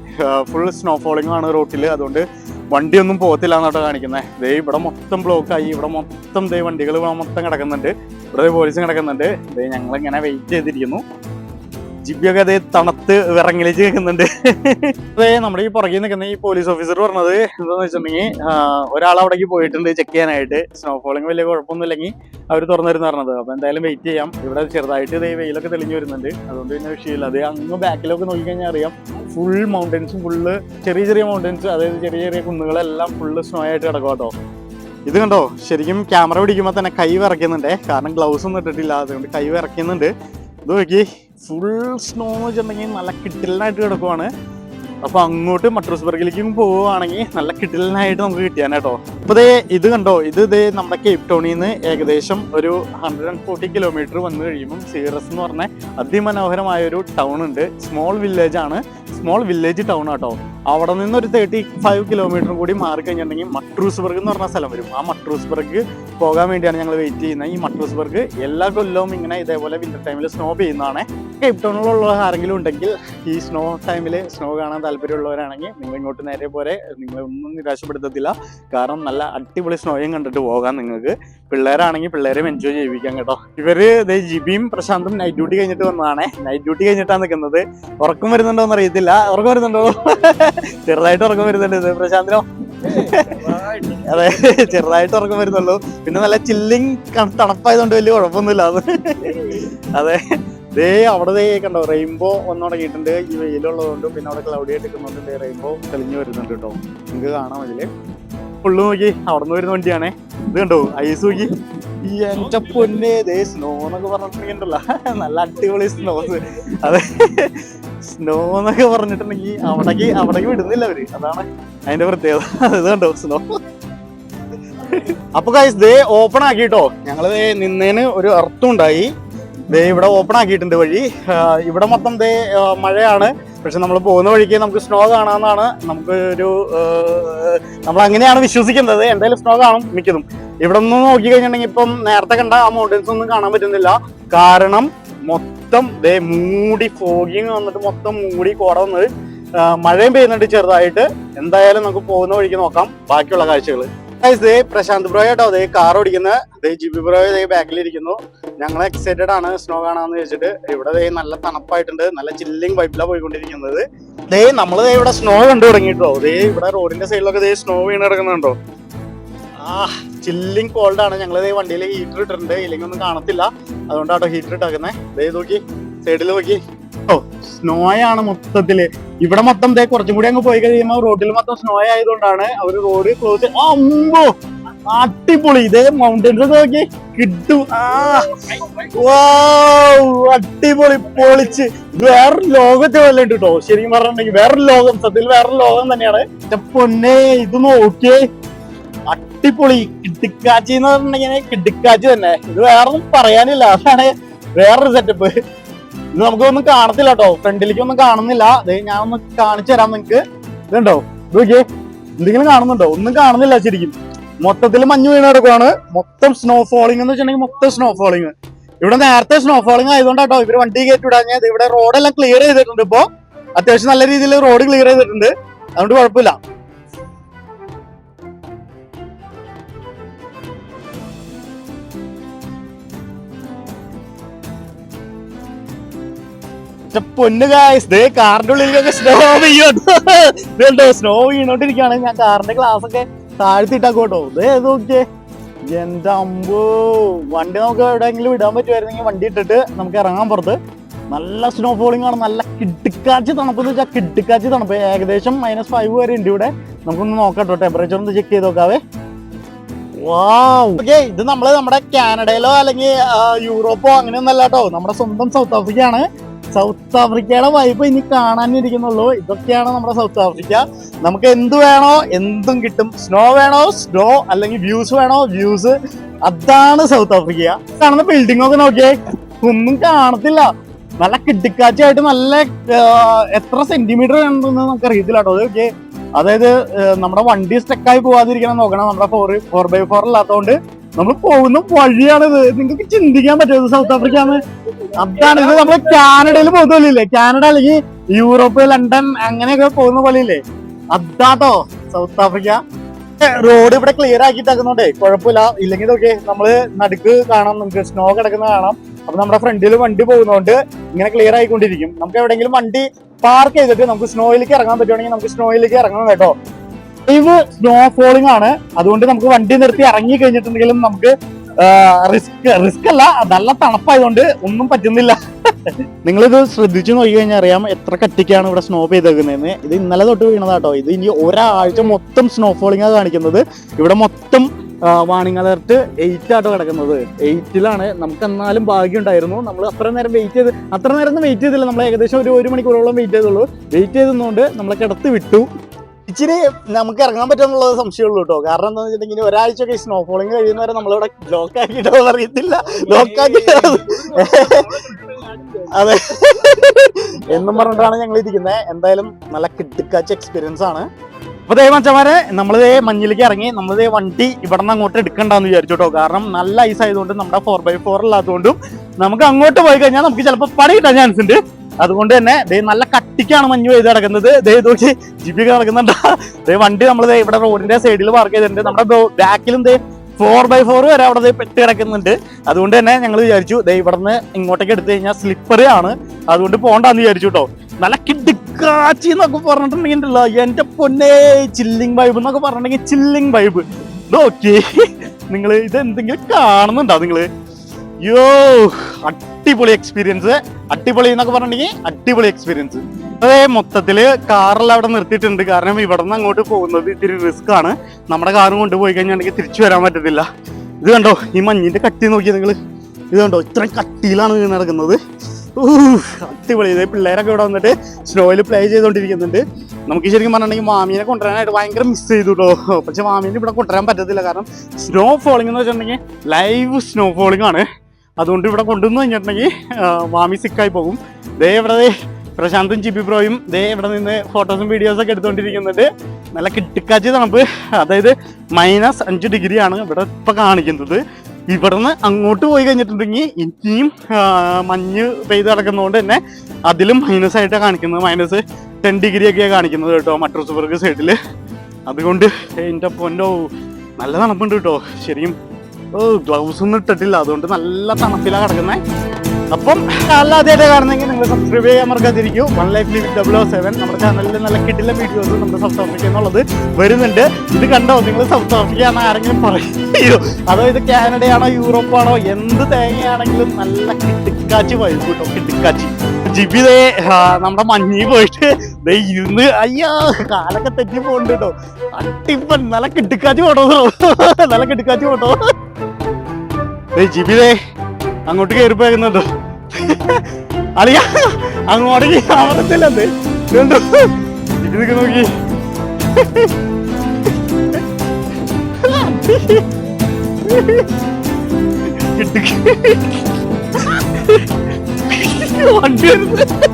ഫുൾ സ്നോ ഫോളിംഗ് ആണ് റോട്ടിൽ അതുകൊണ്ട് വണ്ടിയൊന്നും പോകത്തില്ല എന്നാട്ടോ കാണിക്കുന്നത് ദേ ഇവിടെ മൊത്തം ബ്ലോക്ക് ആയി. ഇവിടെ മൊത്തം ദേ വണ്ടികൾ ഇവിടെ മൊത്തം കിടക്കുന്നുണ്ട്. ഇവിടെ പോലീസ് കിടക്കുന്നുണ്ട്. ദേ ഞങ്ങളിങ്ങനെ വെയിറ്റ് ചെയ്തിരിക്കുന്നു. ജിബിയൊക്കെ അതേ തണുത്ത് വിറങ്ങിലേക്ക് നിൽക്കുന്നുണ്ട് അതേ നമ്മുടെ ഈ പുറകിൽ നിൽക്കുന്ന ഈ പോലീസ് ഓഫീസർ പറഞ്ഞത് എന്താന്ന് വെച്ചിട്ടുണ്ടെങ്കിൽ ഒരാൾ അവിടേക്ക് പോയിട്ടുണ്ട് ചെക്ക് ചെയ്യാനായിട്ട്. സ്നോഫോളിങ് വലിയ കുഴപ്പമൊന്നുമില്ലെങ്കിൽ അവർ തുറന്നിരുന്നു പറഞ്ഞത്. അപ്പോൾ എന്തായാലും വെയിറ്റ് ചെയ്യാം. ഇവിടെ ചെറുതായിട്ട് ഇതേ വെയിലൊക്കെ തെളിഞ്ഞു വരുന്നുണ്ട്. അതുകൊണ്ട് പിന്നെ വിഷയമില്ല. അത് അങ്ങ് ബാക്കിലൊക്കെ നോക്കിക്കഴിഞ്ഞാൽ അറിയാം ഫുൾ മൗണ്ടൻസും ഫുള്ള് ചെറിയ ചെറിയ മൗണ്ടൻസ് അതായത് ചെറിയ ചെറിയ കുന്നുകളെല്ലാം ഫുള്ള് സ്നോ ആയിട്ട് കിടക്കും കേട്ടോ ഇത് കണ്ടോ? ശരിക്കും ക്യാമറ പിടിക്കുമ്പോൾ തന്നെ കൈ വിറയ്ക്കുന്നുണ്ടേ. കാരണം ഗ്ലൗസ് ഒന്നും ഇട്ടിട്ടില്ല. അതുകൊണ്ട് കൈ വിറയ്ക്കുന്നുണ്ട്. നോക്കി ഫുൾ സ്നോ എന്ന് വെച്ചിട്ടുണ്ടെങ്കിൽ നല്ല കിട്ടിലിനായിട്ട് കിടക്കുവാണ്. അപ്പൊ അങ്ങോട്ട് മട്രോസ്ബർഗിലേക്കും പോവുകയാണെങ്കിൽ നല്ല കിട്ടലിനായിട്ട് നമുക്ക് കിട്ടിയാൽ കേട്ടോ. അപ്പൊ ദേ ഇത് കണ്ടോ? ഇത് ദേ നമ്മുടെ കേപ്പ് ടൗണിൽ നിന്ന് ഏകദേശം ഒരു ഹൺഡ്രഡ് ആൻഡ് ഫോർട്ടി കിലോമീറ്റർ വന്നു കഴിയുമ്പോൾ സീറസ് എന്ന് പറഞ്ഞ അതിമനോഹരമായ ഒരു ടൗൺ ഉണ്ട്. സ്മോൾ വില്ലേജ് ആണ്. സ്മോൾ വില്ലേജ് ടൗൺ ആട്ടോ അവിടെ നിന്ന് ഒരു തേർട്ടി ഫൈവ് കിലോമീറ്റർ കൂടി മാറി കഴിഞ്ഞിട്ടുണ്ടെങ്കിൽ മട്രൂസ്ബർഗ് എന്ന് പറഞ്ഞ സ്ഥലം വരും. ആ മട്രൂസ്ബർഗ് പോകാൻ വേണ്ടിയാണ് ഞങ്ങൾ വെയിറ്റ് ചെയ്യുന്നത്. ഈ മട്രൂസ്ബർഗ് എല്ലാ കൊല്ലവും ഇങ്ങനെ ഇതേപോലെ വിന്റർ ടൈമിൽ സ്നോ പെയ്യുന്നതാണ്. കേപ്പ് ടൗണിലുള്ള ആരെങ്കിലും ഉണ്ടെങ്കിൽ ഈ സ്നോ ടൈമിൽ സ്നോ കാണാൻ താല്പര്യമുള്ളവരാണെങ്കിൽ നിങ്ങൾ ഇങ്ങോട്ട് നേരെ പോരെ. നിങ്ങൾ ഒന്നും നിരാശപ്പെടുത്തത്തില്ല. കാരണം നല്ല അടിപൊളി സ്നോയും കണ്ടിട്ട് പോകാം നിങ്ങൾക്ക്. പിള്ളേരാണെങ്കിൽ പിള്ളേരെയും എൻജോയ് ചെയ്യിപ്പിക്കാം കേട്ടോ. ഇവർ ദേ ജിബിയും പ്രശാന്തും നൈറ്റ് ഡ്യൂട്ടി കഴിഞ്ഞിട്ട് വന്നതാണ്. നൈറ്റ് ഡ്യൂട്ടി കഴിഞ്ഞിട്ടാണ് നിൽക്കുന്നത് ഉറക്കം വരുന്നുണ്ടോ എന്ന് അറിയത്തില്ല. ഉറക്കം വരുന്നുണ്ടോ? ചെറുതായിട്ട് ഉറക്കം വരുന്നുണ്ട്. ഇത് പ്രശാന്തിനോ? അതെ ചെറുതായിട്ട് ഉറക്കം വരുന്നുള്ളൂ. പിന്നെ നല്ല ചില്ലിങ് തണുപ്പായതുകൊണ്ട് വലിയ കുഴപ്പമൊന്നുമില്ല. അത് അതെ. ദേ അവിടെ ദേ കണ്ടോ റെയിൻബോ വന്നു തുടങ്ങിയിട്ടുണ്ട്. ഈ വെയിലുള്ളതുകൊണ്ടും പിന്നെ അവിടെ ക്ലൗഡി ആയിട്ട് ദേ റെയിൻബോ തെളിഞ്ഞു വരുന്നുണ്ട് കേട്ടോ. നിങ്ങൾക്ക് കാണാം അതിൽ. ഫുള്ള് നോക്കി അവിടെ നിന്ന് വരുന്ന വണ്ടിയാണേ. ഇത് കണ്ടോ ഐസ് നോക്കി. ഈ എന്റെ പൊന്നെ ദേ സ്നോ എന്നൊക്കെ പറഞ്ഞിട്ടുണ്ടെങ്കിലോ നല്ല അടിപൊളി സ്നോസ് അതെ. സ്നോ എന്നൊക്കെ പറഞ്ഞിട്ടുണ്ടെങ്കിൽ അവിടേക്ക് അവിടേക്ക് വിടുന്നില്ല അവർ. അതാണ് അതിന്റെ പ്രത്യേകത. അത് കണ്ടോ സ്നോ അപ്പൊ ഗൈസ് ദേ ഓപ്പൺ ആക്കിട്ടോ ഞങ്ങൾ നിന്നേന് ഒരു അർത്ഥം ഉണ്ടായി. ദേ ഇവിടെ ഓപ്പൺ ആക്കിയിട്ടുണ്ട് വഴി. ഇവിടെ മൊത്തം ദേ മഴയാണ്. പക്ഷെ നമ്മൾ പോകുന്ന വഴിക്ക് നമുക്ക് സ്നോ കാണാമെന്നാണ് നമുക്ക് ഒരു നമ്മൾ അങ്ങനെയാണ് വിശ്വസിക്കുന്നത്. എന്തായാലും സ്നോ കാണും മിക്കതും. ഇവിടെ നിന്ന് നോക്കി കഴിഞ്ഞിട്ടുണ്ടെങ്കിൽ ഇപ്പം നേരത്തെ കണ്ട ആ മൗണ്ടൻസ് ഒന്നും കാണാൻ പറ്റുന്നില്ല. കാരണം മൊത്തം ദേ മൂടി ഫോഗിങ് വന്നിട്ട് മൊത്തം മൂടി കോട വന്നത് മഴയും പെയ്യുന്നുണ്ട് ചെറുതായിട്ട്. എന്തായാലും നമുക്ക് പോകുന്ന വഴിക്ക് നോക്കാം. ബാക്കിയുള്ള കാഴ്ചകൾ ദേ പ്രശാന്ത് ബ്രോ കേട്ടോ ദേ കാർ ഓടിക്കുന്ന. ദേ ജിബി ബ്രോ ദേ ബാക്കിലിരിക്കുന്നു. ഞങ്ങൾ എക്സൈറ്റഡ് ആണ് സ്നോ കാണാന്ന് വെച്ചിട്ട് ഇവിടെ ദേ നല്ല തണുപ്പായിട്ടുണ്ട്. നല്ല ചില്ലിങ് വൈബിലാണ് പോയിക്കൊണ്ടിരിക്കുന്നത്. ദേ നമ്മൾ ദേ ഇവിടെ സ്നോ കണ്ടു തുടങ്ങിട്ടോ ദേ ഇവിടെ റോഡിന്റെ സൈഡിലൊക്കെ ദേ സ്നോ വീണ് കിടക്കുന്നുണ്ടോ? ആ ചില്ലിങ് കോൾഡ് ആണ്. ഞങ്ങൾ ദേ വണ്ടിയിൽ ഹീറ്റർ ഇട്ടിട്ടുണ്ട്. ഇല്ലെങ്കിൽ ഒന്നും കാണത്തില്ല. അതുകൊണ്ടാട്ടോ ഹീറ്റർ ഇട്ടാക്കുന്നേ. ദേ നോക്കി. സൈഡിൽ നോക്കി. ഓ സ്നോയാണ് മൊത്തത്തിൽ. ഇവിടെ മൊത്തം ദേ കുറച്ചും കൂടി അങ്ങ് പോയി കഴിയുമ്പോൾ റോഡിൽ മൊത്തം സ്നോ ആയതുകൊണ്ടാണ് അവർ റോഡ് ക്ലോസ് അമ്പോ അടിപൊളി. ഇതേ മൗണ്ടൻസ് നോക്കി കിട്ടും. ആ അടിപൊളി. പൊളിച്ച്. വേറെ ലോകത്തെ വല്ല ഉണ്ട് കേട്ടോ ശരിക്കും പറഞ്ഞിട്ടുണ്ടെങ്കിൽ വേറെ ലോകം സത്യത്തിൽ വേറെ ലോകം തന്നെയാണ്. പൊന്നെ ഇത് നോക്കിയേ. അടിപൊളി. കിട്ടിക്കാച്ചിന്ന് പറഞ്ഞിട്ടുണ്ടെങ്കിൽ കിട്ടിക്കാച്ചി തന്നെ. ഇത് വേറൊന്നും പറയാനില്ല. അതാണ് വേറൊരു സെറ്റപ്പ് ഇത് നമുക്കൊന്നും കാണത്തില്ല കേട്ടോ ഫ്രണ്ടിലേക്ക് ഒന്നും കാണുന്നില്ല. ദേ ഞാൻ ഒന്ന് കാണിച്ചു തരാം നിങ്ങക്ക്. ഇതുണ്ടോ? ഇത് നോക്കിയേ. എന്തെങ്കിലും കാണുന്നുണ്ടോ? ഒന്നും കാണുന്നില്ല ശരിക്കും. മൊത്തത്തിൽ മഞ്ഞ് വീണ് കിടക്കുവാണ്. മൊത്തം സ്നോ ഫോളിംഗ് എന്ന് വെച്ചിട്ടുണ്ടെങ്കിൽ മൊത്തം സ്നോ ഫോളിംഗ് ഇവിടെ നേരത്തെ സ്നോ ഫോളിംഗ് ആയതുകൊണ്ടാട്ടോ ഇവർ വണ്ടി കയറ്റി വിടാഞ്ഞത് ഇവിടെ റോഡെല്ലാം ക്ലിയർ ചെയ്തിട്ടുണ്ട് ഇപ്പോ. അത്യാവശ്യം നല്ല രീതിയിൽ റോഡ് ക്ലിയർ ചെയ്തിട്ടുണ്ട്. അതുകൊണ്ട് കുഴപ്പമില്ല. ന്റെ പൊന്ന് ഗായ്സ് ദേ കാറിന്റെ ഉള്ളിലേക്കൊക്കെ സ്നോ വീണോ സ്നോ വീണോണ്ടിരിക്കാണ്. ഞാൻ കാറിന്റെ ഗ്ലാസ് ഒക്കെ താഴ്ത്തിട്ടാക്കോട്ടോ ദേ ഇത് നോക്കിയേ. എന്റെ അമ്പോ. വണ്ടി നമുക്ക് എവിടെയെങ്കിലും ഇടാൻ പറ്റുമായിരുന്നെങ്കിൽ വണ്ടി ഇട്ടിട്ട് നമുക്ക് ഇറങ്ങാൻ പുറത്ത്. നല്ല സ്നോ ഫോളിംഗ് ആണ്. നല്ല കിട്ടിക്കാച്ചി തണുപ്പ് എന്ന് വെച്ചാൽ കിട്ടിക്കാച്ചി തണുപ്പ്. ഏകദേശം മൈനസ് ഫൈവ് വരെ ഉണ്ട് ഇവിടെ. നമുക്കൊന്ന് നോക്കട്ടോ ടെമ്പറേച്ചർ ഒന്ന് ചെക്ക് ചെയ്ത് നോക്കാവേ. ഓക്കെ ഇത് നമ്മൾ നമ്മുടെ കാനഡയിലോ അല്ലെങ്കിൽ യൂറോപ്പോ അങ്ങനെയൊന്നല്ല കേട്ടോ. നമ്മുടെ സ്വന്തം സൗത്ത് ആഫ്രിക്ക ആണ്. സൗത്ത് ആഫ്രിക്കയുടെ വൈബ് ഇനി കാണാനിരിക്കുന്നുള്ളൂ. ഇതൊക്കെയാണ് നമ്മുടെ സൗത്ത് ആഫ്രിക്ക നമുക്ക് എന്ത് വേണോ എന്തും കിട്ടും. സ്നോ വേണോ സ്നോ അല്ലെങ്കിൽ വ്യൂസ് വേണോ വ്യൂസ് അതാണ് സൗത്ത് ആഫ്രിക്ക കാണുന്ന ബിൽഡിംഗ് ഒക്കെ നോക്കിയേ ഒന്നും കാണത്തില്ല. നല്ല കിട്ടിക്കാച്ചായിട്ട് നല്ല എത്ര സെന്റിമീറ്റർ ഉണ്ടെന്ന് നമുക്ക് അറിയത്തില്ല കേട്ടോ. അതൊക്കെ അതായത് നമ്മുടെ വണ്ടി സ്റ്റക്കായി പോവാതിരിക്കണം നോക്കണം. നമ്മുടെ ഫോർ ഫോർ ബൈ ഫോർ അല്ലാത്തതുകൊണ്ട് നമ്മൾ പോകുന്ന വഴിയാണിത്. നിങ്ങൾക്ക് ചിന്തിക്കാൻ പറ്റുമോ ഇത് സൗത്ത് ആഫ്രിക്ക ആണ്. അതാണ് ഇത് നമ്മൾ കാനഡയിൽ പോകുന്ന പോലെയില്ലേ കാനഡ അല്ലെങ്കിൽ യൂറോപ്പ് ലണ്ടൻ അങ്ങനെയൊക്കെ പോകുന്ന പോലെയില്ലേ അതാട്ടോ സൗത്ത് ആഫ്രിക്ക റോഡ് ഇവിടെ ക്ലിയർ ആക്കിയിട്ടാക്കുന്നുണ്ടേ കുഴപ്പമില്ല. ഇല്ലെങ്കിൽ ഓക്കെ നമ്മൾ നടുക്ക് കാണാം നമുക്ക് സ്നോ കിടക്കുന്ന കാണാം. അപ്പൊ നമ്മുടെ ഫ്രണ്ടിൽ വണ്ടി പോകുന്നതുകൊണ്ട് ഇങ്ങനെ ക്ലിയർ ആയിക്കൊണ്ടിരിക്കും. നമുക്ക് എവിടെയെങ്കിലും വണ്ടി പാർക്ക് ചെയ്തിട്ട് നമുക്ക് സ്നോയിലേക്ക് ഇറങ്ങാൻ പറ്റുവാണെങ്കിൽ നമുക്ക് സ്നോയിലേക്ക് ഇറങ്ങണം കേട്ടോ. ലൈവ് സ്നോ ഫോളിംഗ് ആണ്. അതുകൊണ്ട് നമുക്ക് വണ്ടി നിർത്തി ഇറങ്ങി കഴിഞ്ഞിട്ടുണ്ടെങ്കിലും നമുക്ക് റിസ്ക് റിസ്ക് അല്ല നല്ല തണുപ്പായതുകൊണ്ട് ഒന്നും പറ്റുന്നില്ല. നിങ്ങളിത് ശ്രദ്ധിച്ചു നോക്കി കഴിഞ്ഞാൽ അറിയാം എത്ര കട്ടിക്കാണ് ഇവിടെ സ്നോ പെയ്തേക്കുന്നതെന്ന്. ഇത് ഇന്നലെ തൊട്ട് വീണതാട്ടോ. ഇത് ഇനി ഒരാഴ്ച മൊത്തം സ്നോ ഫോളിംഗ് കാണിക്കുന്നത്. ഇവിടെ മൊത്തം വാണിംഗ് അലർട്ട് എയ്റ്റ് ആട്ടോ കിടക്കുന്നത്. എയ്റ്റിലാണ് നമുക്ക് എന്നാലും ഭാഗ്യം ഉണ്ടായിരുന്നു. നമ്മൾ അത്ര നേരം വെയിറ്റ് ചെയ്ത് അത്ര നേരം ഒന്നും വെയിറ്റ് ചെയ്തില്ല. നമ്മൾ ഏകദേശം ഒരു ഒരു മണിക്കൂറോളം വെയിറ്റ് ചെയ്തുള്ളൂ. വെയിറ്റ് ചെയ്തുകൊണ്ട് നമ്മളെ കിടത്ത് വിട്ടു. ഇച്ചിരി നമുക്ക് ഇറങ്ങാൻ പറ്റുമെന്നുള്ളത് സംശയമുള്ളൂ കേട്ടോ. കാരണം എന്താണെന്ന് വെച്ചിട്ടുണ്ടെങ്കിൽ ഒരാഴ്ചയൊക്കെ സ്നോ ഫോളിങ് കഴിയുന്നവരെ നമ്മളിവിടെ ലോക്ക് ആക്കിയിട്ടോ അറിയത്തില്ല. ലോക്ക് ആക്കി അതെ. എന്നും പറഞ്ഞിട്ടാണ് ഞങ്ങൾ ഇരിക്കുന്നത് എന്തായാലും നല്ല കിട്ടിക്കാച്ച എക്സ്പീരിയൻസ് ആണ്. അപ്പൊ ദേ മച്ചമാരെ നമ്മളിതേ മഞ്ഞിലേക്ക് ഇറങ്ങി നമ്മളിതേ വണ്ടി ഇവിടെ നിന്ന് അങ്ങോട്ട് എടുക്കണ്ടെന്ന് വിചാരിച്ചു കേട്ടോ. കാരണം നല്ല ഐസ് ആയതുകൊണ്ട് നമ്മുടെ ഫോർ ബൈ ഫോർ ഇല്ലാത്തതുകൊണ്ടും നമുക്ക് അങ്ങോട്ട് പോയി കഴിഞ്ഞാൽ നമുക്ക് ചിലപ്പോൾ പണി കിട്ടാൻ ചാൻസ് ഉണ്ട്. അതുകൊണ്ട് തന്നെ ദേ നല്ല കട്ടിക്കാണ് മഞ്ഞ് പെയ്ത് കിടക്കുന്നത്. ദേ നോക്കി ജിബി കിടക്കുന്നുണ്ട് ദേ വണ്ടി നമ്മൾ ഇവിടെ റോഡിന്റെ സൈഡിൽ പാർക്ക് ചെയ്തിട്ടുണ്ട്. നമ്മുടെ ബാക്കിലും ദേ ഫോർ ബൈ ഫോർ വരെ അവിടെ പെട്ട് കിടക്കുന്നുണ്ട്. അതുകൊണ്ട് തന്നെ ഞങ്ങൾ വിചാരിച്ചു ദേ ഇവിടുന്ന് ഇങ്ങോട്ടേക്ക് എടുത്തു കഴിഞ്ഞാൽ സ്ലിപ്പറി ആണ്. അതുകൊണ്ട് പോണ്ടെന്ന് വിചാരിച്ചു കേട്ടോ നല്ല കിടുക്കാച്ചി എന്നൊക്കെ പറഞ്ഞിട്ടുണ്ടെങ്കിലോ എന്റെ പൊന്നെ ചില്ലിങ് വൈബ് എന്നൊക്കെ പറഞ്ഞിട്ടുണ്ടെങ്കിൽ ചില്ലിങ് വൈബ് നോക്കി. നിങ്ങൾ ഇത് എന്തെങ്കിലും കാണുന്നുണ്ടോ നിങ്ങൾ? യോ അടിപൊളി എക്സ്പീരിയൻസ് അടിപൊളി എന്നൊക്കെ പറഞ്ഞിട്ടുണ്ടെങ്കിൽ അടിപൊളി എക്സ്പീരിയൻസ് അതേ മൊത്തത്തിൽ കാറെല്ലാം അവിടെ നിർത്തിയിട്ടുണ്ട്. കാരണം ഇവിടെ നിന്ന് അങ്ങോട്ട് പോകുന്നത് ഇത്തിരി റിസ്ക് ആണ്. നമ്മുടെ കാറും കൊണ്ടുപോയി കഴിഞ്ഞാൽ തിരിച്ചു വരാൻ പറ്റത്തില്ല. ഇത് കണ്ടോ? ഈ മഞ്ഞിന്റെ കട്ടി നോക്കിയത് നിങ്ങൾ ഇത് കണ്ടോ? ഇത്രയും കട്ടിയിലാണ് നടക്കുന്നത്. അടിപൊളി. പിള്ളേരൊക്കെ ഇവിടെ വന്നിട്ട് സ്നോയിൽ പ്ലേ ചെയ്തുകൊണ്ടിരിക്കുന്നുണ്ട്. നമുക്ക് ശരിക്കും പറഞ്ഞിട്ടുണ്ടെങ്കിൽ മാമീനെ കൊണ്ടുവരാനായിട്ട് ഭയങ്കര മിസ് ചെയ്തു കേട്ടോ പക്ഷെ മാമീനെ ഇവിടെ കൊണ്ടുവരാൻ പറ്റത്തില്ല. കാരണം സ്നോ ഫോളിംഗ് എന്ന് വെച്ചിട്ടുണ്ടെങ്കിൽ ലൈവ് സ്നോ ഫോളിംഗ് ആണ്. അതുകൊണ്ട് ഇവിടെ കൊണ്ടുവന്ന് കഴിഞ്ഞിട്ടുണ്ടെങ്കിൽ മാമി സിക്കായി പോകും. ദേ ഇവിടെ പ്രശാന്തും ജിബി ബ്രോയും ദേ ഇവിടെ നിന്ന് ഫോട്ടോസും വീഡിയോസും ഒക്കെ എടുത്തുകൊണ്ടിരിക്കുന്നുണ്ട്. നല്ല കിട്ടിക്കാച്ചി തണുപ്പ്. അതായത് മൈനസ് അഞ്ച് ഡിഗ്രിയാണ് ഇവിടെ ഇപ്പം കാണിക്കുന്നത്. ഇവിടുന്ന് അങ്ങോട്ട് പോയി കഴിഞ്ഞിട്ടുണ്ടെങ്കിൽ ഇനിയും മഞ്ഞ് പെയ്ത് കിടക്കുന്നതുകൊണ്ട് തന്നെ അതിലും മൈനസ് ആയിട്ടാണ് കാണിക്കുന്നത്. മൈനസ് ടെൻ ഡിഗ്രി ഒക്കെയാണ് കാണിക്കുന്നത് കേട്ടോ മട്രോസ്ബർഗ് സൈഡിൽ അതുകൊണ്ട് എന്റെ പൊന്നോ നല്ല തണുപ്പുണ്ട് കേട്ടോ. ഓ ഗ്ലൗസ് ഒന്നും ഇട്ടിട്ടില്ല. അതുകൊണ്ട് നല്ല തണുപ്പിലാണ് കിടക്കുന്നത് അപ്പം അല്ലാതെ കാണുന്നെങ്കിൽ നിങ്ങൾ സബ്സ്ക്രൈബ് ചെയ്യാൻ മറക്കാതിരിക്കൂ. One life live double O seven നമ്മുടെ ചാനലിൽ നല്ല കിട്ടില്ല വീഡിയോസ് നമ്മുടെ സൗത്ത് ആഫ്രിക്ക എന്നുള്ളത് വരുന്നുണ്ട്. ഇത് കണ്ടോ? നിങ്ങൾ സൗത്ത് ആഫ്രിക്ക ആണോ ആരെങ്കിലും പറയോ? അതോ ഇത് കാനഡയാണോ യൂറോപ്പാണോ എന്ത് തേങ്ങയാണെങ്കിലും നല്ല കിട്ടിക്കാച്ചി വരും കേട്ടോ കിട്ടിക്കാച്ചി ജിബിതേ നമ്മുടെ മഞ്ഞി പോയിട്ട് ദേ അയ്യാ കാലൊക്കെ തെറ്റി പോകണ്ട് കേട്ടോ അട്ടിപ്പൻ നല്ല കിട്ടിക്കാച്ചി പോട്ടോ നല്ല കിട്ടിക്കാച്ചി പോട്ടോ ജിബിതേ അങ്ങോട്ട് കയറി പോകുന്നുണ്ടോ അളിയ അങ്ങോട്ടേക്ക് ആവണത്തില്ലെന്ന് ഇതുണ്ടോ ജിബി നിൽക്ക് നോക്കി. വണ്ടി വരുന്നത്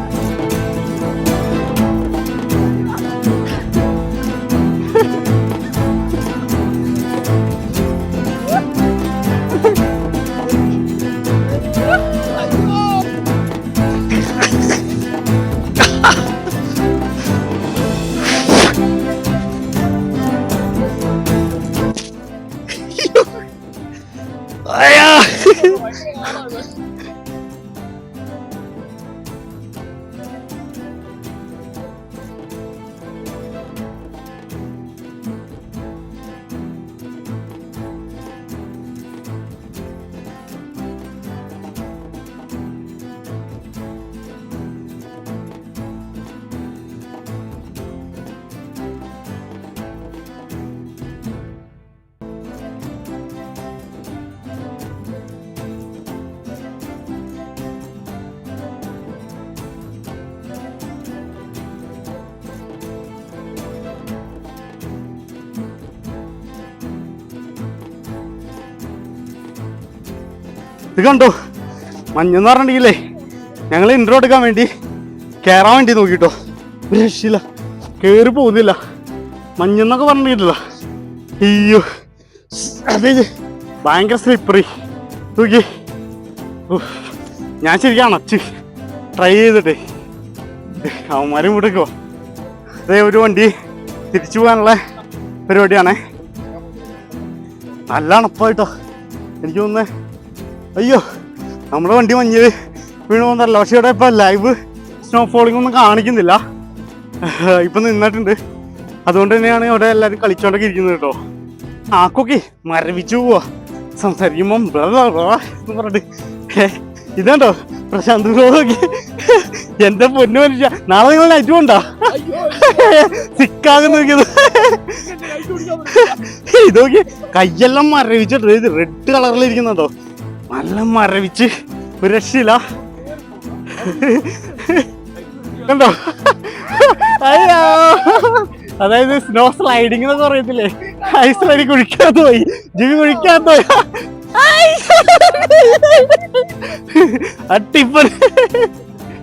ഇത് കണ്ടോ? മഞ്ഞെന്ന് പറഞ്ഞിട്ടില്ലേ? ഞങ്ങൾ ഇൻട്രോ എടുക്കാൻ വേണ്ടി കയറാൻ വേണ്ടി നോക്കിട്ടോ. ഒരു രക്ഷയില്ല. കയറി പോകുന്നില്ല. മഞ്ഞെന്നൊക്കെ പറഞ്ഞിട്ടില്ല. അയ്യോ. അതെ. ഭയങ്കര സ്ലിപ്പറി നോക്കി. ഞാൻ ശരിക്കും അണച്ച് ട്രൈ ചെയ്തിട്ടേ. അവന്മാരും ഇവിടേക്കോ അതേ ഒരു വണ്ടി തിരിച്ചു പോകാനുള്ള പരിപാടിയാണേ. നല്ല അണപ്പായിട്ടോ. എനിക്ക് തോന്നുന്നേ അയ്യോ നമ്മുടെ വണ്ടി മഞ്ഞ് വീണു പോകുന്നല്ല പക്ഷെ ഇവിടെ ഇപ്പം ലൈവ് സ്നോ ഫോളിംഗ് ഒന്നും കാണിക്കുന്നില്ല. ഇപ്പം നിന്നിട്ടുണ്ട്. അതുകൊണ്ട് തന്നെയാണ് ഇവിടെ എല്ലാവരും കളിച്ചോണ്ടൊക്കെ ഇരിക്കുന്നത് കേട്ടോ. ആക്കൊക്കെ മരവിച്ചു പോവാ. സംസാരിക്കുമ്പം എന്ന് പറഞ്ഞിട്ട്. ഇതാണ്ടോ? പ്രശാന്ത് ബ്രോ നോക്കി. എന്റെ പൊന്നു മനുഷ്യ നാളെ നിങ്ങൾ നൈറ്റ് പോണ്ടാ? സിക്കാകെ നോക്കിയത്. ഇത് നോക്കി കയ്യെല്ലാം മരവിച്ചിട്ട് ഇത് റെഡ് കളറിലിരിക്കുന്നുണ്ടോ നല്ല മരവിച്ച്. ഒരു രക്ഷയില്ല. കണ്ടോ? അയ്യോ. അതായത് സ്നോ സ്ലൈഡിങ് എന്നൊക്കെ പറയത്തില്ലേ? ഐസ് വരി കുഴിക്കാത്ത പോയി ജിവി കുഴിക്കാത്ത പോയി അട്ടിപ്പൻ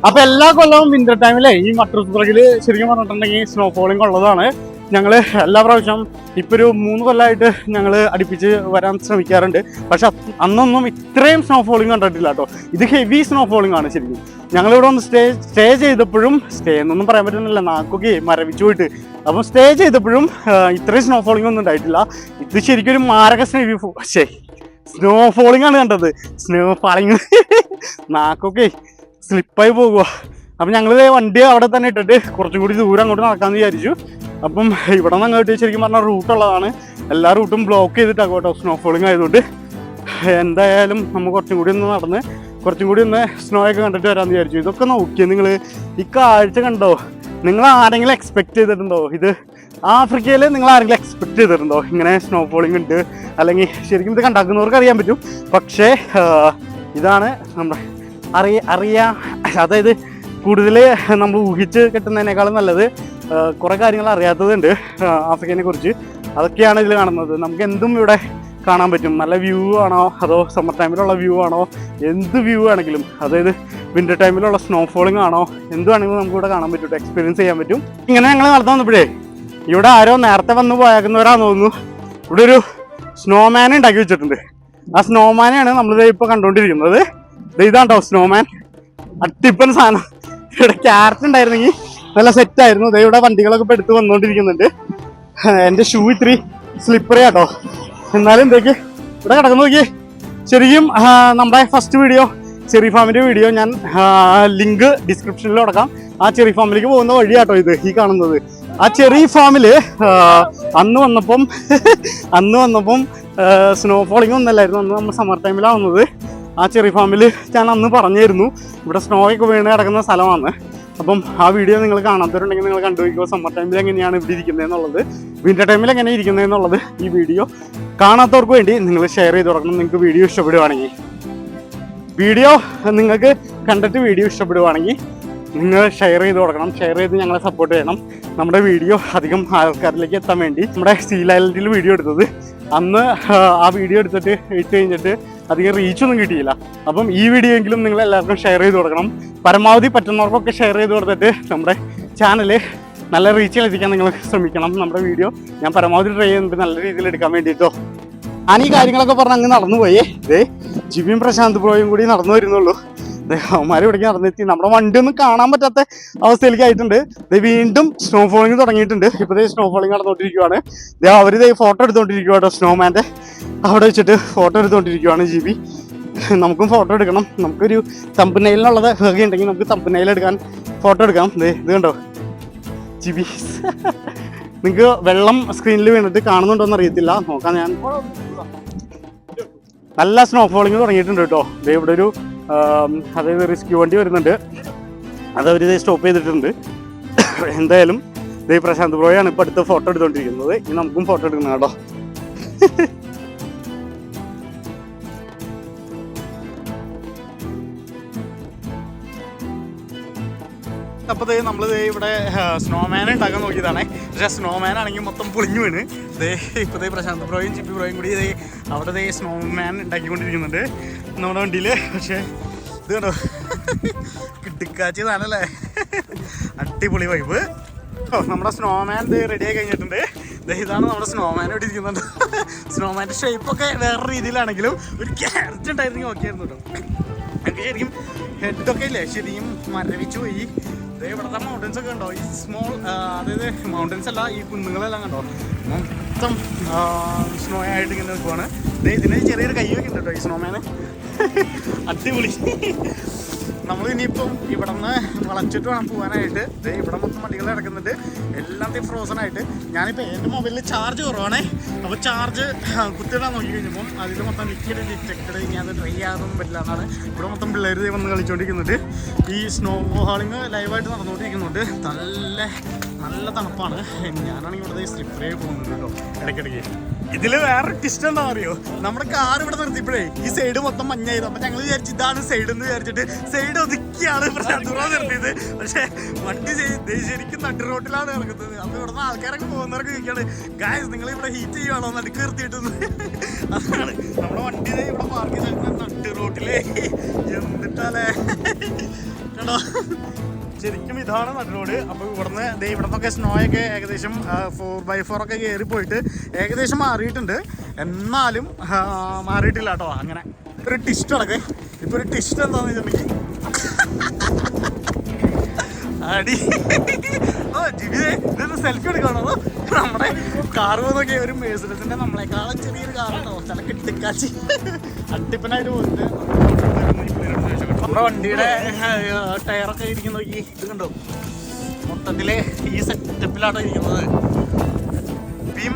അപ്പൊ എല്ലാ കൊല്ലവും വിന്റർ ടൈമിലെ ഈ മട്ടർ സ്പ്രഗിൽ ശരിക്കും പറഞ്ഞിട്ടുണ്ടെങ്കിൽ സ്നോ ഫോളിംഗ് ഉള്ളതാണ് ഞങ്ങൾ എല്ലാ പ്രാവശ്യം ഇപ്പോൾ ഒരു മൂന്ന് കൊല്ലമായിട്ട് ഞങ്ങൾ അടുപ്പിച്ച് വരാൻ ശ്രമിക്കാറുണ്ട്. പക്ഷെ അന്നൊന്നും ഇത്രയും സ്നോ ഫോളിങ് കണ്ടിട്ടില്ല കേട്ടോ. ഇത് ഹെവി സ്നോ ഫോളിങ് ആണ് ശരിക്കും. ഞങ്ങളിവിടെ ഒന്ന് സ്റ്റേ സ്റ്റേ ചെയ്തപ്പോഴും സ്റ്റേ എന്നൊന്നും പറയാൻ പറ്റുന്നില്ല. നാക്കൊക്കെ മരവിച്ചു പോയിട്ട്. അപ്പം സ്റ്റേ ചെയ്തപ്പോഴും ഇത്രയും സ്നോ ഫോളിങ് ഒന്നും ഉണ്ടായിട്ടില്ല. ഇത് ശരിക്കും ഒരു മാരക സ്നേഹി ശേ സ്നോ ഫോളിങ് ആണ് കണ്ടത്. സ്നോ ഫോളിങ് നാക്കൊക്കെ സ്ലിപ്പായി പോകുക അപ്പം ഞങ്ങൾ വണ്ടി അവിടെ തന്നെ ഇട്ടിട്ട് കുറച്ചും കൂടി ദൂരം അങ്ങോട്ട് നടക്കാമെന്ന് വിചാരിച്ചു. അപ്പം ഇവിടെ നിന്ന് അങ്ങോട്ട് ശരിക്കും പറഞ്ഞാൽ റൂട്ടുള്ളതാണ് എല്ലാ റൂട്ടും ബ്ലോക്ക് ചെയ്തിട്ടാണ് കേട്ടോ സ്നോ ഫോളിങ് ആയതുകൊണ്ട്. എന്തായാലും നമ്മൾ കുറച്ചും കൂടി ഒന്ന് നടന്ന് കുറച്ചും കൂടി ഒന്ന് സ്നോ ഒക്കെ കണ്ടിട്ട് വരാമെന്ന് വിചാരിച്ചു. ഇതൊക്കെ നോക്കിയേ നിങ്ങൾ ഈ കാഴ്ച കണ്ടോ? നിങ്ങൾ ആരെങ്കിലും എക്സ്പെക്ട് ചെയ്തിട്ടുണ്ടോ? ഇത് ആഫ്രിക്കയിൽ നിങ്ങൾ ആരെങ്കിലും എക്സ്പെക്ട് ചെയ്തിട്ടുണ്ടോ? ഇങ്ങനെ സ്നോ ഫോളിംഗ് ഉണ്ട്. അല്ലെങ്കിൽ ശരിക്കും ഇത് കണ്ടാക്കുന്നവർക്ക് അറിയാൻ പറ്റും. പക്ഷേ ഇതാണ് നമ്മുടെ അറിയ അറിയാ അതായത് കൂടുതൽ നമ്മൾ ഊഹിച്ച് കിട്ടുന്നതിനേക്കാളും നല്ലത്. കുറേ കാര്യങ്ങൾ അറിയാത്തതുണ്ട് ആഫ്രിക്കനെ കുറിച്ച്. അതൊക്കെയാണ് ഇതിൽ കാണുന്നത്. നമുക്ക് എന്തും ഇവിടെ കാണാൻ പറ്റും. നല്ല വ്യൂ ആണോ? അതോ സമ്മർ ടൈമിലുള്ള വ്യൂ ആണോ? എന്ത് വ്യൂ ആണെങ്കിലും അതായത് വിന്റർ ടൈമിലുള്ള സ്നോഫോളിംഗ് ആണോ? എന്തുവാണെങ്കിലും നമുക്ക് ഇവിടെ കാണാൻ പറ്റും എക്സ്പീരിയൻസ് ചെയ്യാൻ പറ്റും. ഇങ്ങനെ ഞങ്ങൾ നടന്നു വന്നപ്പോഴേ ഇവിടെ ആരോ നേരത്തെ വന്ന് പോയാക്കുന്നവരാന്ന് തോന്നുന്നു. ഇവിടെ ഒരു സ്നോമാൻ ഉണ്ടാക്കി വെച്ചിട്ടുണ്ട്. ആ സ്നോമാനെയാണ് നമ്മൾ ഇപ്പോൾ കണ്ടുകൊണ്ടിരിക്കുന്നത് ഇതാണ്ടോ സ്നോമാൻ അട്ടിപ്പൻ സാധനം. ഇവിടെ ക്യാരറ്റ് ഉണ്ടായിരുന്നെങ്കിൽ നല്ല സെറ്റായിരുന്നു ദേ ഇവിടെ വണ്ടികളൊക്കെ ഇപ്പൊ എടുത്ത് വന്നുകൊണ്ടിരിക്കുന്നുണ്ട് എന്റെ ഷൂ ഇത്തിരി സ്ലിപ്പറി ആട്ടോ. എന്നാലും എന്തേക്ക് ഇവിടെ കിടക്കുന്നു നോക്കി ശരിക്കും നമ്മുടെ ഫസ്റ്റ് വീഡിയോ ചെറി ഫാമിന്റെ വീഡിയോ ഞാൻ ലിങ്ക് ഡിസ്ക്രിപ്ഷനിൽ കൊടുക്കാം ആ ചെറി ഫാമിലേക്ക് പോകുന്ന വഴിയാട്ടോ ഇത് ഈ കാണുന്നത്. ആ ചെറി ഫാമിൽ അന്ന് വന്നപ്പം അന്ന് വന്നപ്പം സ്നോ ഫോളിങ് ഒന്നല്ലായിരുന്നു. അന്ന് നമ്മൾ സമ്മർ ടൈമിലാണ് വന്നത് ആ ചെറി ഫാമിൽ ഞാൻ അന്ന് പറഞ്ഞായിരുന്നു. ഇവിടെ സ്നോ ഒക്കെ വീണ് കിടക്കുന്ന സ്ഥലമാണ്. അപ്പം ആ വീഡിയോ നിങ്ങൾ കാണാത്തവരുണ്ടെങ്കിൽ നിങ്ങൾ കണ്ടു കണ്ടുപോയിക്കോ സമ്മർ ടൈമിൽ എങ്ങനെയാണ് ഇവിടെ ഇരിക്കുന്നത് എന്നുള്ളത്. വിന്റർ ടൈമിൽ എങ്ങനെ ഇരിക്കുന്നത് എന്നുള്ളത് ഈ വീഡിയോ കാണാത്തവർക്ക് വേണ്ടി നിങ്ങൾ ഷെയർ ചെയ്ത് തുടങ്ങണം നിങ്ങൾക്ക് വീഡിയോ ഇഷ്ടപ്പെടുവാണെങ്കിൽ. വീഡിയോ നിങ്ങൾക്ക് കണ്ടിട്ട് വീഡിയോ ഇഷ്ടപ്പെടുവാണെങ്കിൽ നിങ്ങൾ ഷെയർ ചെയ്ത് കൊടുക്കണം. ഷെയർ ചെയ്ത് ഞങ്ങളെ സപ്പോർട്ട് ചെയ്യണം. നമ്മുടെ വീഡിയോ അധികം ആൾക്കാരിലേക്ക് എത്താൻ വേണ്ടി. നമ്മുടെ സീൽ ഐലൻഡിൽ വീഡിയോ എടുത്തത്. അന്ന് ആ വീഡിയോ എടുത്തിട്ട് ഇട്ട് കഴിഞ്ഞിട്ട് അധികം റീച്ചൊന്നും കിട്ടിയില്ല. അപ്പം ഈ വീഡിയോ എങ്കിലും നിങ്ങൾ എല്ലാവർക്കും ഷെയർ ചെയ്ത് കൊടുക്കണം. പരമാവധി പറ്റുന്നവർക്കൊക്കെ ഷെയർ ചെയ്ത് കൊടുത്തിട്ട് നമ്മുടെ ചാനൽ നല്ല റീച്ചിൽ എത്തിക്കാൻ നിങ്ങൾ ശ്രമിക്കണം നമ്മുടെ വീഡിയോ ഞാൻ പരമാവധി ട്രൈ ചെയ്യുന്നുണ്ട് നല്ല രീതിയിൽ എടുക്കാൻ വേണ്ടിയിട്ടോ ഞാൻ ഈ കാര്യങ്ങളൊക്കെ പറഞ്ഞ് അങ്ങ് നടന്നു പോയേ. ഇതേ ജിബിയും പ്രശാന്ത് ബ്രോയും കൂടി നടന്നു വരുന്നുള്ളൂ. ദേ അവന്മാർ ഇവിടേക്ക് നടന്നെത്തി. നമ്മുടെ വണ്ടി ഒന്നും കാണാൻ പറ്റാത്ത അവസ്ഥയിലേക്ക് ആയിട്ടുണ്ട്. വീണ്ടും സ്നോ ഫോളിങ് തുടങ്ങിയിട്ടുണ്ട്. ഇപ്പോഴത്തെ സ്നോ ഫോളിങ് നടന്നുകൊണ്ടിരിക്കുവാണ്. ദേ അവർ ഫോട്ടോ എടുത്തുകൊണ്ടിരിക്കുവാട്ടോ സ്നോമാന്റെ അവിടെ വെച്ചിട്ട് ഫോട്ടോ എടുത്തുകൊണ്ടിരിക്കുവാണ് ജിബി നമുക്കും ഫോട്ടോ എടുക്കണം. നമുക്കൊരു തമ്പനയിലുള്ളത് ഉണ്ടെങ്കിൽ നമുക്ക് തമ്പനയിൽ എടുക്കാൻ ഫോട്ടോ എടുക്കാം. ദേ ഇത് കണ്ടോ? ജിബി നിങ്ങൾക്ക് വെള്ളം സ്ക്രീനിൽ വീണിട്ട് കാണുന്നുണ്ടോന്ന് അറിയത്തില്ല. നോക്കാം ഞാൻ. നല്ല സ്നോ ഫോളിങ് തുടങ്ങിയിട്ടുണ്ട് കേട്ടോ. ദേ ഇവിടെ ഒരു അതായത് റിസ്ക്യൂ വണ്ടി വരുന്നുണ്ട്. അത് അവർ സ്റ്റോപ്പ് ചെയ്തിട്ടുണ്ട്. എന്തായാലും ദേ പ്രശാന്ത് ബ്രോയാണ് ഇപ്പോൾ അടുത്ത് ഫോട്ടോ എടുത്തുകൊണ്ടിരിക്കുന്നത് ഇനി നമുക്കും ഫോട്ടോ എടുക്കണം കേട്ടോ. അപ്പോൾ ദേ നമ്മൾ ദേ ഇവിടെ സ്നോമാൻ ഉണ്ടാക്കാൻ നോക്കിയതാണേ. പക്ഷേ സ്നോമാൻ ആണെങ്കിൽ മൊത്തം പൊളിഞ്ഞു വീണ്. ദേ ഇപ്പോൾ ദേ പ്രശാന്ത് ബ്രോയും ചിപ്പി ബ്രോയും കൂടി ദേ അവിടെ ദേ സ്നോമാൻ ഉണ്ടാക്കിക്കൊണ്ടിരിക്കുന്നുണ്ട്. നമ്മുടെ വണ്ടിയിൽ പക്ഷേ ഇത് കണ്ടോ? കിട്ടിക്കാച്ചതാണല്ലേ അടിപൊളി വൈബ് ഓ, നമ്മുടെ സ്നോമാൻ ദേ റെഡി ആയി കഴിഞ്ഞിട്ടുണ്ട്. ഇതാണ് നമ്മുടെ സ്നോമാൻ ഇവിടെ ഇരിക്കുന്നുണ്ട്. സ്നോമാന്റെ ഷേപ്പൊക്കെ വേറെ രീതിയിലാണെങ്കിലും ഒരു ക്യാരറ്റ് ഉണ്ടായിരുന്നെങ്കിൽ ഓക്കെ ആയിരുന്നു കേട്ടോ. എനിക്ക് ശരിക്കും ഹെഡൊക്കെ ഇല്ലേ? ശരിക്കും മരവിച്ചു പോയി. ദേ ഇവിടുത്തെ മൗണ്ടൻസ് ഒക്കെ ഉണ്ടോ ഈ സ്മോൾ അതായത് മൗണ്ടൻസ് അല്ല ഈ കുന്നുകളെല്ലാം കണ്ടോ? മൊത്തം സ്നോ ആയിട്ട് ഇങ്ങനെ നിൽക്കുവാണ്. ഇതിന് ചെറിയൊരു കൈ വെക്കുന്നുണ്ടോ ഈ സ്നോമാന് അടിപൊളി. നമ്മൾ ഇനിയിപ്പം ഇവിടെ നിന്ന് വളച്ചിട്ട് വേണം പോകാനായിട്ട്. ദേ ഇവിടെ മൊത്തം വണ്ടികൾ കിടക്കുന്നുണ്ട്. എല്ലാം ഫ്രോസൺ ആയിട്ട്. ഞാനിപ്പോൾ എന്റെ മൊബൈലിൽ ചാർജ് കുറവാണേ. അപ്പോൾ ചാർജ് കുത്തിയിടാൻ നോക്കി കഴിഞ്ഞപ്പം അതിൽ മൊത്തം ലിക്വിഡ് ഡിറ്റക്റ്റഡ് ഇനി അത് ട്രൈ ആകുന്നതും പറ്റില്ല എന്നാണ് ഇവിടെ മൊത്തം പിള്ളേർ വന്ന് കളിച്ചുകൊണ്ടിരിക്കുന്നുണ്ട് ഈ സ്നോ ഹാളിങ് ലൈവായിട്ട് നടന്നുകൊണ്ടിരിക്കുന്നുണ്ട് നല്ല നല്ല തണുപ്പാണ്. ഞാനാണെങ്കിൽ ഇവിടെ സ്ലിപ്പറേ പോകുന്നുണ്ട് കേട്ടോ. ഇടയ്ക്കിടയ്ക്ക്. ഇതിൽ വേറെ ട്വിസ്റ്റ് എന്താ അറിയോ നമ്മുടെ കാർ ഇവിടെ നിർത്തിയപ്പോഴേ ഈ സൈഡ് മൊത്തം മഞ്ഞായിരുന്നു. അപ്പൊ ഞങ്ങൾ വിചാരിച്ചു ഇതാണ് സൈഡ് എന്ന് വിചാരിച്ചിട്ട് സൈഡ് ഒതുക്കിയാണ് ഇവിടെ നിർത്തിയത്. പക്ഷെ വണ്ടി ശരിക്കും നട്ട് റോട്ടിലാണ് ഇറങ്ങുന്നത്. അപ്പൊ ഇവിടുന്ന് ആൾക്കാരൊക്കെ പോകുന്നവർക്ക് ചോദിക്കാണ് ഗായസ് നിങ്ങൾ ഇവിടെ ഹീറ്റ് ചെയ്യുവാണോ? നടുക്ക് നിർത്തിയിട്ട് അതാണ് നമ്മുടെ വണ്ടി ഇവിടെ പാർക്ക് ചെയ്ത് നട്ട് റോട്ടിലേ എന്നിട്ടല്ലേ ശരിക്കും ഇതാണ് നട് റോഡ് അപ്പോൾ ഇവിടുന്ന് ദേ ഇവിടുന്നൊക്കെ സ്നോ ഒക്കെ ഏകദേശം ഫോർ ബൈ ഫോർ ഒക്കെ കയറി പോയിട്ട് ഏകദേശം മാറിയിട്ടുണ്ട്. എന്നാലും മാറിയിട്ടില്ല കേട്ടോ. അങ്ങനെ ഒരു ടിസ്റ്റ് അടക്കെ ഇപ്പൊ ഒരു ടിസ്റ്റ് എന്താന്ന് വെച്ചിട്ടുണ്ടെങ്കിൽ അടി. ഓ ജിബിയെ ഇതൊന്ന് സെൽഫി എടുക്കണോ? നമ്മുടെ കാർ നോക്കിയ ഒരു മേഴ്സിഡസിന്റെ നമ്മളെക്കാളും ചെറിയൊരു കാറാണോ ചില കിട്ടിക്കാച്ചി അട്ടിപ്പനായിട്ട് പോകുന്നുണ്ട് നമ്മുടെ വണ്ടിയുടെ ടയറൊക്കെ ഇരിക്കുന്ന നോക്കി. ഇത് കണ്ടോ? മൊത്തത്തിൽ ഈ സെറ്റപ്പിലാണ് ഇരിക്കുന്നത്. ഇപ്പം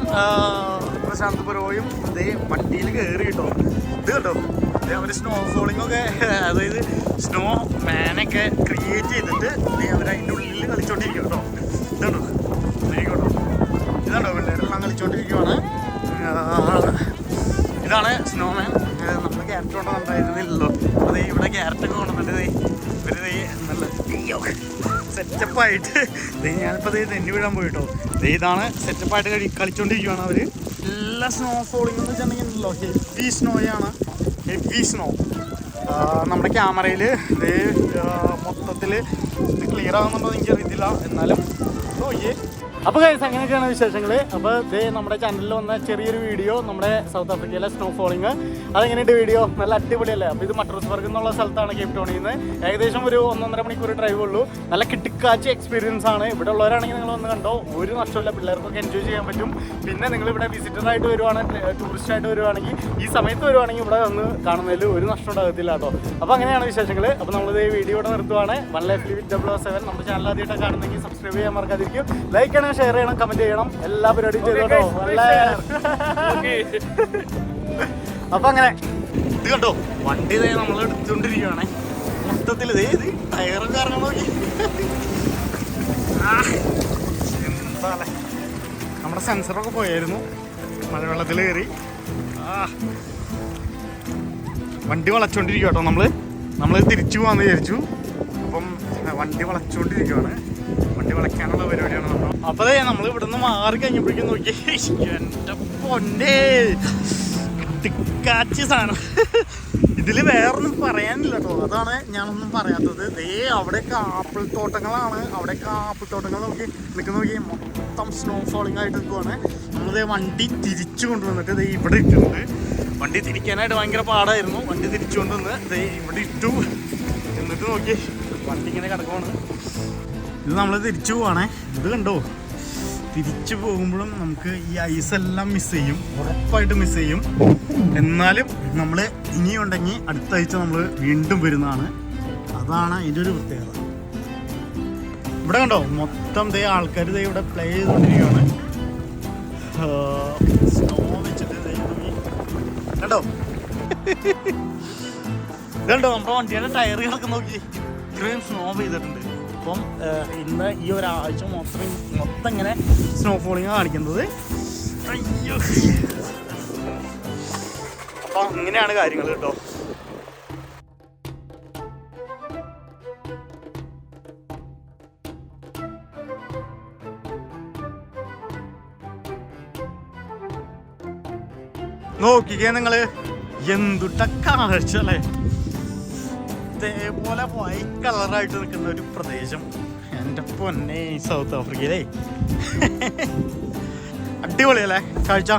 പ്രശാന്ത് പുരോയും ഇതേ വണ്ടിയിൽ കയറി കിട്ടോ. ഇത് കണ്ടോ? അവർ സ്നോ ഫോളിംഗ് ഒക്കെ അതായത് സ്നോ മാനൊക്കെ ക്രിയേറ്റ് ചെയ്തിട്ട് അവർ അതിന്റെ ഉള്ളിൽ കളിച്ചോണ്ടിരിക്കും കേട്ടോ. ഇതുണ്ടോ കേട്ടോ ഇതുണ്ടോ പിള്ളേരെല്ലാം കളിച്ചോണ്ടിരിക്കുവാണ്. ഇതാണ് സ്നോമാൻ ക്യാരറ്റ് കൊണ്ടുവന്നിട്ടുണ്ടായിരുന്നില്ലല്ലോ അത് ഇവിടെ ക്യാരറ്റൊക്കെ കൊണ്ടുവന്നിട്ട് ഒരു ദേ നല്ല അയ്യോ സെറ്റപ്പായിട്ട് ദേ ഞാനിപ്പോൾ ദേ തെന്നി വീഴാൻ പോയിട്ടോ. ദേ ഇതാണ് സെറ്റപ്പായിട്ട് കഴി കളിച്ചോണ്ടിരിക്കുവാണ് അവർ എല്ലാ സ്നോ ഫോളിംഗ് എന്ന് വെച്ചിട്ടുണ്ടെങ്കിൽ ഉണ്ടല്ലോ ഹെവി സ്നോയാണ് ഹെവി സ്നോ നമ്മുടെ ക്യാമറയിൽ ഇത് മൊത്തത്തിൽ ഇത് ക്ലിയർ ആകുന്നുണ്ടോ എന്ന് എനിക്കറിയത്തില്ല. എന്നാലും നോക്കിയേ അപ്പോൾ ഗൈസ് അങ്ങനെയൊക്കെയാണ് വിശേഷങ്ങൾ അപ്പോൾ ഇത് നമ്മുടെ ചാനലിൽ വന്ന ചെറിയൊരു വീഡിയോ നമ്മുടെ സൗത്ത് ആഫ്രിക്കയിലെ സ്നോ ഫോളിങ് അതെങ്ങനെയുണ്ട് വീഡിയോ നല്ല അടിപൊളിയല്ലേ? അപ്പോൾ ഇത് മട്രോസ്ബർഗ് എന്നുള്ള സ്ഥലത്താണ് കേപ്പ് ടൗണിൽ നിന്ന് ഏകദേശം ഒരു ഒന്നൊന്നര മണിക്കൂർ ഡ്രൈവ് ഉള്ളൂ. നല്ല കിട്ടിക്കാച്ച എക്സ്പീരിയൻസ് ആണ്. ഇവിടെ ഉള്ളവരാണെങ്കിൽ നിങ്ങൾ വന്ന് കണ്ടോ ഒരു നഷ്ടമില്ല പിള്ളേർക്കൊക്കെ എൻജോയ് ചെയ്യാൻ പറ്റും. പിന്നെ നിങ്ങൾ ഇവിടെ വിസിറ്റർ ആയിട്ട് വരുവാണ് ടൂറിസ്റ്റ് ആയിട്ട് വരുവാണെങ്കിൽ ഈ സമയത്ത് വരുവാണെങ്കിൽ ഇവിടെ വന്ന് കാണുന്നതിൽ ഒരു നഷ്ടം ഉണ്ടാകത്തില്ല കേട്ടോ. അപ്പോൾ അങ്ങനെയാണ് വിശേഷങ്ങൾ അപ്പോൾ നമ്മളിത് ഈ വീഡിയോ ഇവിടെ നിർത്തുവാണ്. One life live it W seven നമ്മുടെ ചാനൽ ആദ്യമായിട്ട് കാണുന്നെങ്കിൽ സബ്സ്ക്രൈബ് ചെയ്യാൻ മറക്കാതിരിക്കും. ലൈക്ക് ചെയ്യണം ഷെയർ ചെയ്യണം കമന്റ് ചെയ്യണം. എല്ലാ പരിപാടിയും ചെയ്തോട്ടോ അപ്പൊ അങ്ങനെ. ഇത് കണ്ടോ? വണ്ടി ഇതേ നമ്മൾ എടുത്തുകൊണ്ടിരിക്കുകയാണേ മൊത്തത്തിൽ ഇതേ ഇത് ടയറും കാരണം നോക്കി നമ്മുടെ സെൻസറൊക്കെ പോയായിരുന്നു. മഴവെള്ളത്തിൽ കയറി. ആ വണ്ടി വളച്ചോണ്ടിരിക്കുക കേട്ടോ നമ്മൾ. നമ്മൾ തിരിച്ചു പോവാന്ന് വിചാരിച്ചു. അപ്പം വണ്ടി വളച്ചോണ്ടിരിക്കുവാണ്. വണ്ടി വളയ്ക്കാനുള്ള പരിപാടിയാണ് അപ്പതേ നമ്മൾ ഇവിടുന്ന് മാറി കഴിഞ്ഞപ്പോഴേക്കും നോക്കി സാധനം. ഇതിൽ വേറൊന്നും പറയാനില്ല കേട്ടോ. അതാണ് ഞാനൊന്നും പറയാത്തത്. ദേ അവിടെയൊക്കെ ആപ്പിൾ തോട്ടങ്ങളാണ് അവിടെയൊക്കെ ആപ്പിൾ തോട്ടങ്ങൾ നോക്കി നിൽക്കുന്ന നോക്കി. മൊത്തം സ്നോ ഫോളിംഗ് ആയിട്ട് നിൽക്കുവാണ് നമ്മളിതേ വണ്ടി തിരിച്ചു കൊണ്ടുവന്നിട്ട് ദേ ഇവിടെ ഇട്ടിട്ടുണ്ട്. വണ്ടി തിരിക്കാനായിട്ട് ഭയങ്കര പാടായിരുന്നു. വണ്ടി തിരിച്ചു കൊണ്ടുവന്ന് ദേ ഇവിടെ ഇട്ടു. എന്നിട്ട് നോക്കി വണ്ടി ഇങ്ങനെ കിടക്കുവാണ്. ഇത് നമ്മൾ തിരിച്ചു പോവാണേ. ഇത് കണ്ടോ? തിരിച്ചു പോകുമ്പോഴും നമുക്ക് ഈ ഐസ് എല്ലാം മിസ് ചെയ്യും. ഉറപ്പായിട്ട് മിസ് ചെയ്യും. എന്നാലും നമ്മൾ ഇനിയുണ്ടെങ്കിൽ അടുത്ത ആഴ്ച നമ്മൾ വീണ്ടും വരുന്നതാണ്. അതാണ് അതിന്റെ ഒരു പ്രത്യേകത. ഇവിടെ കണ്ടോ? മൊത്തം ദേ ആൾക്കാർ ദേ ഇവിടെ പ്ലേ ചെയ്തുകൊണ്ടിരിക്കുകയാണ് സ്നോ വെച്ചിട്ട്. കണ്ടോ? ഇതുണ്ടോ? നമ്മുടെ വണ്ടിയുടെ ടയർ കിടക്കുന്ന നോക്കി. ഇത്രയും സ്നോ പെയ്തിട്ടുണ്ട്. അപ്പം ഇന്ന് ഈ ഒരാഴ്ച മൊത്തം മൊത്തം ഇങ്ങനെ സ്നോ ഫോളിങ് കാണിക്കുന്നത്. അയ്യോ. അപ്പം അങ്ങനെയാണ് കാര്യങ്ങൾ കേട്ടോ. നോക്കിക്കേ നിങ്ങൾ. എന്തുട്ട കാഴ്ച അല്ലേ? ഇതേപോലെ വൈറ്റ് കളറായിട്ട് നിൽക്കുന്ന ഒരു പ്രദേശം. എന്റെ പൊന്നെ സൗത്ത് ആഫ്രിക്കയിലേ അടിപൊളിയല്ലേ? കാഴ്ച